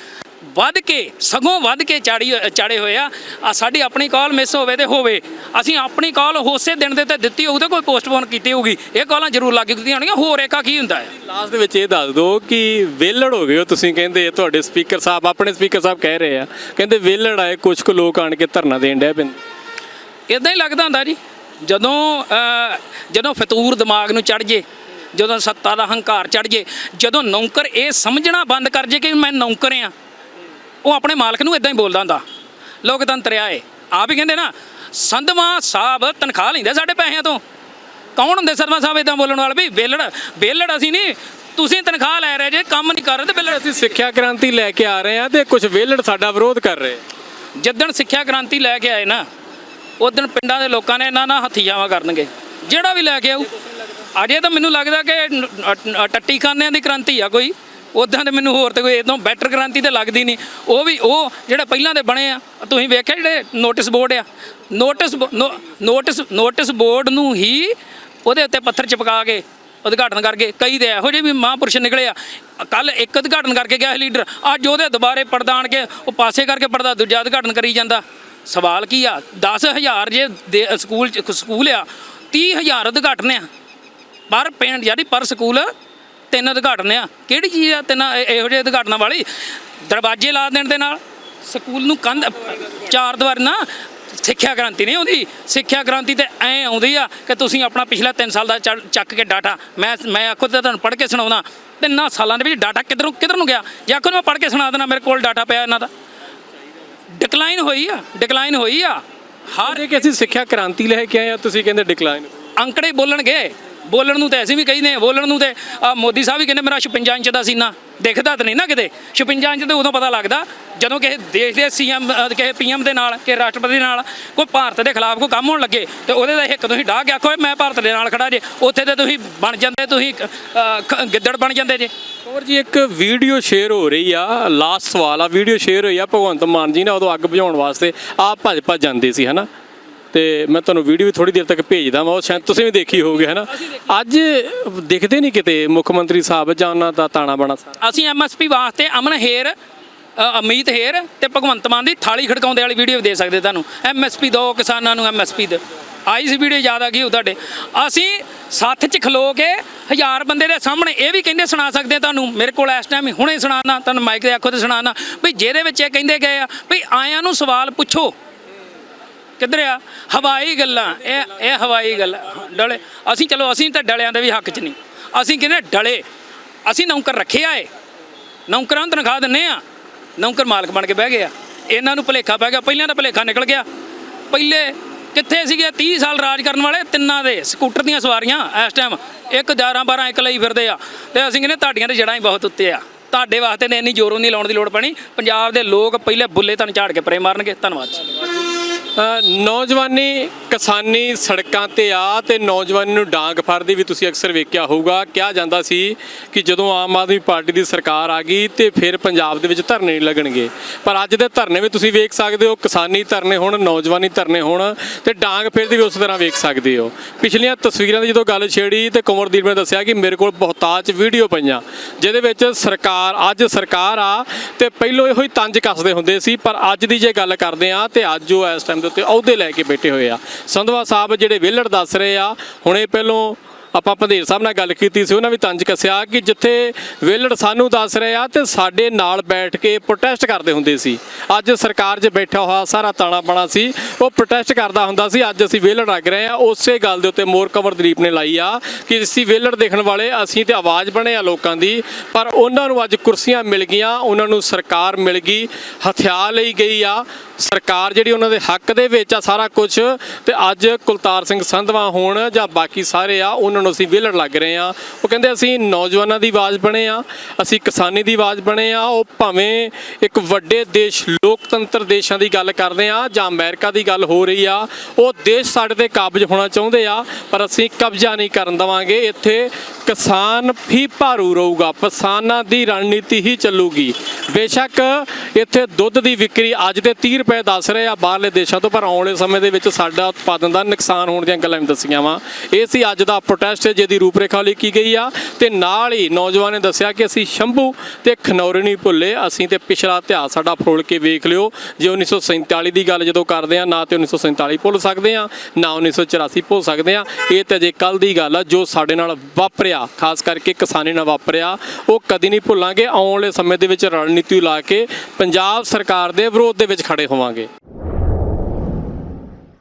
Speaker 2: ਵੱਧ ਕੇ ਸਗੋਂ ਵੱਧ ਕੇ ਚਾੜੀ ਚਾੜੇ ਹੋਏ ਆ। ਆ ਸਾਡੀ ਆਪਣੀ ਕਾਲ ਮਿਸ ਹੋਵੇ ਤੇ ਹੋਵੇ। ਅਸੀਂ ਆਪਣੀ ਕਾਲ ਹੋਸੇ ਦਿਨ ਦੇ ਤੇ ਦਿੱਤੀ ਹੋਊ ਤੇ ਕੋਈ ਪੋਸਟਪੋਨ ਕੀਤੀ ਹੋਊਗੀ। ਇਹ ਕਾਲਾਂ ਜ਼ਰੂਰ ਲੱਗ ਕੀਤੀਆਂ ਹੋਣਗੀਆਂ ਹੋਰ ਏਕਾ ਕੀ ਹੁੰਦਾ ਹੈ?
Speaker 3: ਲਾਸਟ ਦੇ ਵਿੱਚ ਇਹ ਦੱਸ ਦਿਓ ਕਿ ਵੇਲੜ ਹੋ ਗਏ ਹੋ ਤੁਸੀਂ ਕਹਿੰਦੇ ਤੁਹਾਡੇ ਸਪੀਕਰ ਸਾਹਿਬ ਆਪਣੇ ਸਪੀਕਰ ਸਾਹਿਬ ਕਹਿ ਰਹੇ ਆ। ਕਹਿੰਦੇ ਵੇਲੜ ਆਏ ਕੁਝ ਕੁ ਲੋਕ ਆਣ ਕੇ ਧਰਨਾ ਦੇਣ ਡਿਆ ਪੈਂਦੇ
Speaker 2: ਇਦਾਂ ਹੀ ਲੱਗਦਾ ਹੁੰਦਾ ਜੀ। ਜਦੋਂ ਜਦੋਂ ਫਤੂਰ ਦਿਮਾਗ ਨੂੰ ਚੜ ਜੇ ਜਦੋਂ ਸੱਤਾ ਦਾ ਹੰਕਾਰ ਚੜ ਜੇ ਜਦੋਂ ਨੌਕਰ ਇਹ ਸਮਝਣਾ ਬੰਦ ਕਰ ਜੇ ਕਿ ਮੈਂ ਨੌਕਰ ਆ ਉਹ ਆਪਣੇ ਮਾਲਕ ਨੂੰ ਇਦਾਂ ਹੀ ਬੋਲਦਾ ਹੁੰਦਾ। ਲੋਕਤੰਤਰ ਆ ਇਹ। ਆਪ ਹੀ ਕਹਿੰਦੇ ਨਾ ਸੰਧਵਾ ਸਾਹਿਬ ਤਨਖਾਹ ਲੈਂਦੇ ਸਾਡੇ ਪੈਸਿਆਂ ਤੋਂ। ਕੌਣ ਹੁੰਦੇ ਸੰਧਵਾ ਸਾਹਿਬ ਇਦਾਂ ਬੋਲਣ ਵਾਲੇ ਵੀ? ਵੇਲੜ ਵੇਲੜ ਅਸੀਂ ਨਹੀਂ। ਤੁਸੀਂ ਤਨਖਾਹ ਲੈ ਰਹੇ ਜੇ ਕੰਮ ਨਹੀਂ ਕਰ ਰਹੇ ਤੇ ਵੇਲੜ
Speaker 3: ਅਸੀਂ ਸਿੱਖਿਆ ਕ੍ਰਾਂਤੀ ਲੈ ਕੇ ਆ ਰਹੇ ਆ ਤੇ ਕੁਝ ਵੇਲੜ ਸਾਡਾ ਵਿਰੋਧ ਕਰ ਰਹੇ
Speaker 2: ਜਿੱਦਣ ਸਿੱਖਿਆ ਕ੍ਰਾਂਤੀ ਲੈ ਕੇ ਆਏ ਨਾ ਉਦੋਂ ਪਿੰਡਾਂ ਦੇ ਲੋਕਾਂ ਨੇ ਇਹਨਾਂ ਨਾਲ ਹੱਥੀ ਜਾਵਾ ਕਰਨਗੇ। ਜਿਹੜਾ ਵੀ ਲੈ ਕੇ ਆਊ। ਅਜੇ ਤਾਂ ਮੈਨੂੰ ਲੱਗਦਾ ਕਿ ਨ- ਅ- ਟੱਟੀ ਖਾਨਿਆਂ ਦੀ ਕ੍ਰਾਂਤੀ ਆ ਕੋਈ। ਉਦਾਂ ਤੇ ਮੈਨੂੰ ਹੋਰ ਤੇ ਕੋਈ ਇਦੋਂ ਬੈਟਰ ਕ੍ਰਾਂਤੀ ਤੇ ਲੱਗਦੀ ਨਹੀਂ। ਉਹ ਵੀ ਉਹ ਜਿਹੜੇ ਪਹਿਲਾਂ ਦੇ ਬਣੇ ਆ ਤੁਸੀਂ ਵੇਖਿਆ ਜਿਹੜੇ ਨੋਟਿਸ ਬੋਰਡ ਆ? ਨੋਟਿਸ ਬੋ- ਨੋ- ਨੋਟਿਸ ਨੋਟਿਸ ਬੋਰਡ ਨੂੰ ਹੀ ਉਹਦੇ ਉੱਤੇ ਪੱਥਰ ਚਿਪਕਾ ਕੇ ਉਦਘਾਟਨ ਕਰਕੇ ਕਈ ਦੇ ਇਹੋ ਜਿਹੇ ਵੀ ਮਹਾਂਪੁਰਸ਼ ਨਿਕਲੇ ਆ। ਕੱਲ ਇੱਕ ਉਦਘਾਟਨ ਕਰਕੇ ਗਿਆ ਸੀ ਲੀਡਰ, ਅੱਜ ਉਹਦੇ ਦੁਬਾਰੇ ਪਰਦਾ ਆਣ ਕੇ ਉਹ ਪਾਸੇ ਕਰਕੇ ਪਰਦਾ ਦੂਜਾ ਉਦਘਾਟਨ ਕਰੀ ਜਾਂਦਾ। ਸਵਾਲ ਕੀ ਆ? 10000 ਜੇ ਦੇ- ਸਕੂਲ ਚ- ਸਕੂਲ ਆ 30000 ਉਦਘਾਟਨ ਆ। ਪਰ ਪਿੰਡ ਜਿਹੜੀ ਪਰ ਸਕੂਲ ਤਿੰਨ ਉਦਘਾਟਨ ਆ। ਕਿਹੜੀ ਚੀਜ਼ ਆ ਤਿੰਨ ਇਹ- ਇਹੋ ਜਿਹੇ ਉਦਘਾਟਨਾਂ ਵਾਲੀ? ਦਰਵਾਜ਼ੇ ਲਾ ਦੇਣ ਦੇ ਨਾਲ। ਸਕੂਲ ਨੂੰ ਕੰਧ ਚਾਰ ਦੀਵਾਰ ਨਾ ਸਿੱਖਿਆ ਕ੍ਰਾਂਤੀ ਨਹੀਂ ਆਉਂਦੀ। ਸਿੱਖਿਆ ਕ੍ਰਾਂਤੀ ਤੇ ਐ ਆਉਂਦੀ ਆ ਕਿ ਤੁਸੀਂ ਆਪਣਾ ਪਿਛਲਾ 3 ਸਾਲ ਦਾ ਚੱਲ- ਚੱਕ ਕੇ ਡਾਟਾ ਮੈਂ ਮੈਂ ਆਖੋ ਤੇ ਤੁਹਾਨੂੰ ਪੜ੍ਹ ਕੇ ਸੁਣਾਉਣਾ ਤਿੰਨਾਂ ਸਾਲਾਂ ਦੇ ਵਿੱਚ ਡਾਟਾ ਕਿੱਧਰੋਂ ਕਿੱਧਰ ਨੂੰ ਗਿਆ? ਜੇ ਆਖੋ ਮੈਂ ਪੜ੍ਹ ਕੇ ਸੁਣਾ ਦੇਣਾ ਮੇਰੇ ਕੋਲ ਡਾਟਾ ਪਿਆ ਇਹਨਾਂ ਦਾ। ਡਿਕਲਾਈਨ ਹੋਈ ਆ ਡਿਕਲਾਈਨ ਹੋਈ ਆ। ਹਰ
Speaker 3: ਜੇ ਕਿ ਅਸੀਂ ਸਿੱਖਿਆ ਕ੍ਰਾਂਤੀ ਲੈ ਕੇ ਆਏ ਆ ਤੁਸੀਂ ਕਹਿੰਦੇ ਡਿਕਲਾਈਨ
Speaker 2: ਅੰਕੜੇ ਬੋਲਣਗੇ। ਬੋਲਣ ਨੂੰ ਤਾਂ ਅਸੀਂ ਵੀ ਕਹਿੰਦੇ ਬੋਲਣ ਨੂੰ ਤੇ ਆਹ ਮੋਦੀ ਸਾਹਿਬ ਵੀ ਕਹਿੰਦੇ ਮੇਰਾ 56 ਇੰਚ ਦਾ ਸੀਨਾ। ਦਿਖਦਾ ਤਾਂ ਨਹੀਂ ਨਾ ਕਿਤੇ। 56 ਇੰਚ ਤੇ ਉਦੋਂ ਪਤਾ ਲੱਗਦਾ, ਜਦੋਂ ਕਿਸੇ ਦੇਸ਼ ਦੇ ਸੀਐਮ ਕਿਸੇ ਪੀਐਮ ਦੇ ਨਾਲ ਕਿ ਰਾਸ਼ਟਰਪਤੀ ਨਾਲ ਕੋਈ ਭਾਰਤ ਦੇ ਖਿਲਾਫ ਕੋਈ ਕੰਮ ਹੋਣ ਲੱਗੇ, ਤੇ ਉਹਦੇ ਦਾ ਇੱਕ ਤੁਸੀਂ ਡਾਹ ਕੇ ਆਖੋ ਮੈਂ ਭਾਰਤ ਦੇ ਨਾਲ ਖੜਾ ਜੇ, ਉੱਥੇ ਤੇ ਤੁਸੀਂ ਬਣ ਜਾਂਦੇ, ਤੁਸੀਂ ਗਿੱਦੜ ਬਣ ਜਾਂਦੇ ਜੇ।
Speaker 3: ਹੋਰ ਜੀ, ਇੱਕ ਵੀਡੀਓ ਸ਼ੇਅਰ ਹੋ ਰਹੀ ਆ, ਲਾਸਟ ਸਵਾਲ ਆ, ਵੀਡੀਓ ਸ਼ੇਅਰ ਹੋਈ ਆ, ਭਗਵੰਤ ਮਾਨ ਜੀ ਨੇ ਉਦੋਂ ਅੱਗ ਬੁਝਾਉਣ ਵਾਸਤੇ, ਆਪ ਭੱਜ ਭੱਜ ਜਾਂਦੇ ਸੀ, ਹਨਾ? ਤੇ ਮੈਂ ਤੁਹਾਨੂੰ ਵੀਡੀਓ ਵੀ ਥੋੜੀ ਦੇਰ ਤੱਕ ਭੇਜਦਾ ਮੈਂ ਉਹ ਸ਼ਾਇਦ ਤੁਸੀਂ ਵੀ ਦੇਖੀ ਹੋਊਗੀ ਹਨਾ ਅੱਜ ਦਿਖਦੇ ਨਹੀਂ ਕਿਤੇ ਮੁੱਖ ਮੰਤਰੀ ਸਾਹਿਬ ਜਾਂ ਉਹਨਾਂ ਦਾ ਤਾਣਾ ਬਾਣਾ ਸਾਰਾ?
Speaker 2: ਅਸੀਂ ਐਮਐਸਪੀ ਵਾਸਤੇ ਅਮਨ ਹੇਰ ਅਮੀਤ ਹੇਰ ਤੇ ਭਗਵੰਤ ਮਾਨ ਦੀ ਥਾਲੀ ਖੜਕਾਉਂਦੇ ਵਾਲੀ ਵੀਡੀਓ ਦੇ ਸਕਦੇ ਤੁਹਾਨੂੰ। ਐਮਐਸਪੀ ਦੋ ਕਿਸਾਨਾਂ ਨੂੰ ਐਮਐਸਪੀ ਦੇ। ਆਈ ਸੀ ਵੀਡੀਓ ਯਾਦ ਆ ਗਈ ਉਹ ਤੁਹਾਡੇ। ਅਸੀਂ ਸੱਥ 'ਚ ਖਲੋ ਕੇ ਹਜ਼ਾਰ ਬੰਦੇ ਦੇ ਸਾਹਮਣੇ ਇਹ ਵੀ ਕਹਿੰਦੇ ਸੁਣਾ ਸਕਦੇ ਤੁਹਾਨੂੰ। ਮੇਰੇ ਕੋਲ ਇਸ ਟਾਈਮ ਹੁਣੇ ਸੁਣਾਣਾ ਤੁਹਾਨੂੰ ਮਾਈਕ ਦੇ ਆਖੋ ਤੇ ਸੁਣਾਣਾ ਵੀ ਜਿਹਦੇ ਵਿੱਚ ਇਹ ਕਹਿੰਦੇ ਗਏ ਆ ਵੀ ਆਇਆਂ ਨੂੰ ਸਵਾਲ ਪੁੱਛੋ। ਕਿੱਧਰ ਆ? ਹਵਾਈ ਗੱਲਾਂ, ਇਹ ਇਹ ਹਵਾਈ ਗੱਲ, ਡਲੇ, ਅਸੀਂ ਚਲੋ, ਅਸੀਂ ਤਾਂ ਡਲਿਆਂ ਦੇ ਵੀ ਹੱਕ 'ਚ ਨਹੀਂ। ਅਸੀਂ ਕਹਿੰਦੇ ਡਲੇ? ਅਸੀਂ ਨੌਕਰ ਰੱਖਿਆ ਏ। ਨੌਕਰਾਂ ਨੂੰ ਤਨਖਾਹ ਦਿੰਨੇ ਆ। ਨੌਕਰ ਮਾਲਕ ਬਣ ਕੇ ਬਹਿ ਗਏ ਆ ਇਹਨਾਂ ਨੂੰ ਭਲੇਖਾ ਪੈ ਗਿਆ ਪਹਿਲਾਂ ਤਾਂ ਭਲੇਖਾ ਨਿਕਲ ਗਿਆ। ਪਹਿਲੇ ਕਿੱਥੇ ਸੀਗੇ? 30 ਸਾਲ ਰਾਜ ਕਰਨ ਵਾਲੇ ਤਿੰਨਾਂ ਦੇ ਸਕੂਟਰ ਦੀਆਂ ਸਵਾਰੀਆਂ ਇਸ ਟਾਈਮ ਇੱਕ 11 12 ਇੱਕ ਲਈ ਫਿਰਦੇ ਆ। ਤੇ ਅਸੀਂ ਕਹਿੰਦੇ ਤੁਹਾਡੀਆਂ ਤੇ ਜੜਾਂ ਹੀ ਬਹੁਤ ਉੱਤੇ ਆ। ਤੁਹਾਡੇ ਵਾਸਤੇ ਨੇ ਇੰਨੀ ਜ਼ੋਰੋਂ ਨਹੀਂ ਲਾਉਣ ਦੀ ਲੋੜ ਪੈਣੀ। ਪੰਜਾਬ ਦੇ ਲੋਕ ਪਹਿਲੇ ਬੁੱਲੇ ਤੁਹਾਨੂੰ ਝਾੜ ਕੇ ਪਰੇ ਮਾਰਨਗੇ। ਧੰਨਵਾਦ ਜੀ।
Speaker 3: ਨੌਜਵਾਨੀ ਕਿਸਾਨੀ ਸੜਕਾਂ ਤੇ ਆ ਤੇ ਨੌਜਵਾਨੀ ਨੂੰ ਡਾਂਗ ਫੜਦੀ ਵੀ ਤੁਸੀਂ ਅਕਸਰ ਵੇਖਿਆ ਹੋਊਗਾ। ਕਿਹਾ ਜਾਂਦਾ ਸੀ ਕਿ ਜਦੋਂ ਆਮ ਆਦਮੀ ਪਾਰਟੀ ਦੀ ਸਰਕਾਰ ਆ ਗਈ ਤੇ ਫਿਰ ਪੰਜਾਬ ਦੇ ਵਿੱਚ ਧਰਨੇ ਨਹੀਂ ਲੱਗਣਗੇ। ਪਰ ਅੱਜ ਦੇ ਧਰਨੇ ਵੀ ਤੁਸੀਂ ਵੇਖ ਸਕਦੇ ਹੋ, ਕਿਸਾਨੀ ਧਰਨੇ ਹੋਣ, ਨੌਜਵਾਨੀ ਧਰਨੇ ਹੋਣ ਤੇ ਡਾਂਗ ਫੇਰਦੀ ਵੀ ਉਸ ਤਰ੍ਹਾਂ ਵੇਖ ਸਕਦੇ ਹੋ। ਪਿਛਲੀਆਂ ਤਸਵੀਰਾਂ ਦੀ ਜਦੋਂ ਗੱਲ ਛੇੜੀ ਤੇ ਕੁਮਰਦੀਪ ਨੇ ਦੱਸਿਆ ਕਿ ਮੇਰੇ ਕੋਲ ਬਹੁਤਾਜ ਵੀਡੀਓ ਪਈਆਂ, ਜਿਹਦੇ ਵਿੱਚ ਸਰਕਾਰ, ਅੱਜ ਸਰਕਾਰ ਆ ਤੇ ਪਹਿਲੋਂ ਇਹੋ ਹੀ ਤੰਜ ਕੱਸਦੇ ਹੁੰਦੇ ਸੀ, ਪਰ ਅੱਜ ਦੀ ਜੇ ਗੱਲ ਕਰਦੇ ਆ ਤੇ ਅੱਜ ਉਹ ਇਸ ਟਾਈਮ ਦੇ ਉੱਤੇ ਅਹੁਦੇ ਲੈ ਕੇ ਬੈਠੇ ਹੋਏ ਆ। ਸੰਧਵਾ ਸਾਹਿਬ ਜਿਹੜੇ ਵਿਹਲੜ ਦੱਸ ਰਹੇ ਆ, ਹੁਣੇ ਪਹਿਲੋਂ ਆਪਾਂ ਭੰਦੇਰ ਸਾਹਿਬ ਨਾਲ ਗੱਲ ਕੀਤੀ ਸੀ, ਉਹਨਾਂ ਵੀ ਤੰਜ ਕੱਸਿਆ ਕਿ ਜਿੱਥੇ ਵਿਹਲੜ ਸਾਨੂੰ ਦੱਸ ਰਹੇ ਆ ਤੇ ਸਾਡੇ ਨਾਲ ਬੈਠ ਕੇ ਪ੍ਰੋਟੈਸਟ ਕਰਦੇ ਹੁੰਦੇ ਸੀ। ਅੱਜ ਸਰਕਾਰ 'ਚ ਬੈਠਾ ਹੋਇਆ ਸਾਰਾ ਤਾਣਾ ਬਣਾ ਸੀ, ਉਹ ਪ੍ਰੋਟੈਸਟ ਕਰਦਾ ਹੁੰਦਾ ਸੀ, ਅੱਜ ਅਸੀਂ ਵਿਹਲੜ ਲੱਗ ਰਹੇ ਆ। ਉਸੇ ਗੱਲ ਦੇ ਉੱਤੇ ਮੋਰ ਕਵਰ ਦਲੀਪ ਨੇ ਲਾਈ ਆ ਕਿ ਅਸੀਂ ਵਿਹਲੜ ਦੇਖਣ ਵਾਲੇ, ਅਸੀਂ ਤੇ ਆਵਾਜ਼ ਬਣੇ ਆ ਲੋਕਾਂ ਦੀ, ਪਰ ਉਹਨਾਂ ਨੂੰ ਅੱਜ ਕੁਰਸੀਆਂ ਮਿਲ ਗਈਆਂ, ਉਹਨਾਂ ਨੂੰ ਸਰਕਾਰ ਮਿਲ ਗਈ, ਹਥਿਆਰ ਲਈ ਗਈ ਆ। ਸਰਕਾਰ ਜਿਹੜੀ ਉਹਨਾਂ ਦੇ ਹੱਕ ਦੇ ਵਿੱਚ ਆ ਸਾਰਾ ਕੁਝ ਤੇ ਅੱਜ ਕੁਲਤਾਰ ਸਿੰਘ ਸੰਧਵਾ ਹੋਣ ਜਾਂ ਬਾਕੀ ਸਾਰੇ ਆ, ਉਹਨਾਂ ਨੂੰ ਅਸੀਂ ਵਿਹਲੜ ਲੱਗ ਰਹੇ ਆ ਉਹ ਕਹਿੰਦੇ ਅਸੀਂ ਨੌਜਵਾਨਾਂ ਦੀ ਆਵਾਜ਼ ਬਣੇ ਆ ਅਸੀਂ ਕਿਸਾਨੀ ਦੀ ਆਵਾਜ਼ ਬਣੇ ਆ ਉਹ ਭਾਵੇਂ ਇੱਕ ਵੱਡੇ ਦੇਸ਼, ਲੋਕਤੰਤਰ ਦੇਸ਼ਾਂ ਦੀ ਗੱਲ ਕਰਦੇ ਆ ਜਾਂ ਅਮਰੀਕਾ ਦੀ ਗੱਲ ਹੋ ਰਹੀ ਆ, ਉਹ ਦੇਸ਼ ਸਾਡੇ ਤੇ ਕਾਬਜ ਹੋਣਾ ਚਾਹੁੰਦੇ ਆ, ਪਰ ਅਸੀਂ ਕਬਜ਼ਾ ਨਹੀਂ ਕਰਨ ਦਵਾਂਗੇ। ਇੱਥੇ ਕਿਸਾਨ ਹੀ ਭਾਰੂ ਰਹੂਗਾ, ਕਿਸਾਨਾਂ ਦੀ ਰਣਨੀਤੀ ਹੀ ਚੱਲੂਗੀ। ਬੇਸ਼ੱਕ ਇੱਥੇ ਦੁੱਧ ਦੀ ਵਿਕਰੀ ਅੱਜ ਦੇ 30 ਰੁਪਏ ਦੱਸ ਰਹੇ ਆ ਬਾਹਰਲੇ ਦੇਸ਼ਾਂ ਤੋਂ, ਪਰ ਆਉਣ ਵਾਲੇ ਸਮੇਂ ਦੇ ਵਿੱਚ ਸਾਡਾ ਉਤਪਾਦਨ ਦਾ ਨੁਕਸਾਨ ਹੋਣ ਦੀਆਂ ਗੱਲਾਂ ਵੀ ਦੱਸੀਆਂ ਵਾ। ਇਹ ਸੀ ਅੱਜ ਦਾ ਪ੍ਰੋਟੈਸਟ ਜਿਹਦੀ ਰੂਪਰੇਖਾ ਲਿਖੀ ਗਈ ਆ। ਤੇ ਨਾਲ ਹੀ ਨੌਜਵਾਨ ਨੇ ਦੱਸਿਆ ਕਿ ਅਸੀਂ ਸ਼ੰਭੂ ਤੇ ਖਨੌਰੀ ਨਹੀਂ ਭੁੱਲੇ। ਅਸੀਂ ਤੇ ਪਿਛਲਾ ਇਤਿਹਾਸ ਸਾਡਾ ਫਰੋਲ ਕੇ ਵੇਖ ਲਿਓ। ਜੇ 1947 ਦੀ ਗੱਲ ਜਦੋਂ ਕਰਦੇ ਆ, ਨਾ ਤੇ 1947 ਭੁੱਲ ਸਕਦੇ ਆ, ਨਾ 1984 ਭੁੱਲ ਸਕਦੇ ਆ। ਇਹ ਤੇ ਜੇ ਕੱਲ ਦੀ ਗੱਲ ਆ, ਜੋ ਸਾਡੇ ਨਾਲ ਵਾਪਰਿਆ, ਖਾਸ ਕਰਕੇ ਕਿਸਾਨੀ ਨਾਲ ਵਾਪਰਿਆ, ਉਹ ਕਦੀ ਨਹੀਂ ਭੁੱਲਾਂਗੇ। ਆਉਣ ਵਾਲੇ ਸਮੇਂ ਦੇ ਵਿੱਚ ਰਣਨੀਤੀ ਲਾ ਕੇ ਪੰਜਾਬ ਸਰਕਾਰ ਦੇ ਵਿਰੋਧ ਦੇ ਵਿੱਚ ਖੜੇ ਹੋਵਾਂਗੇ।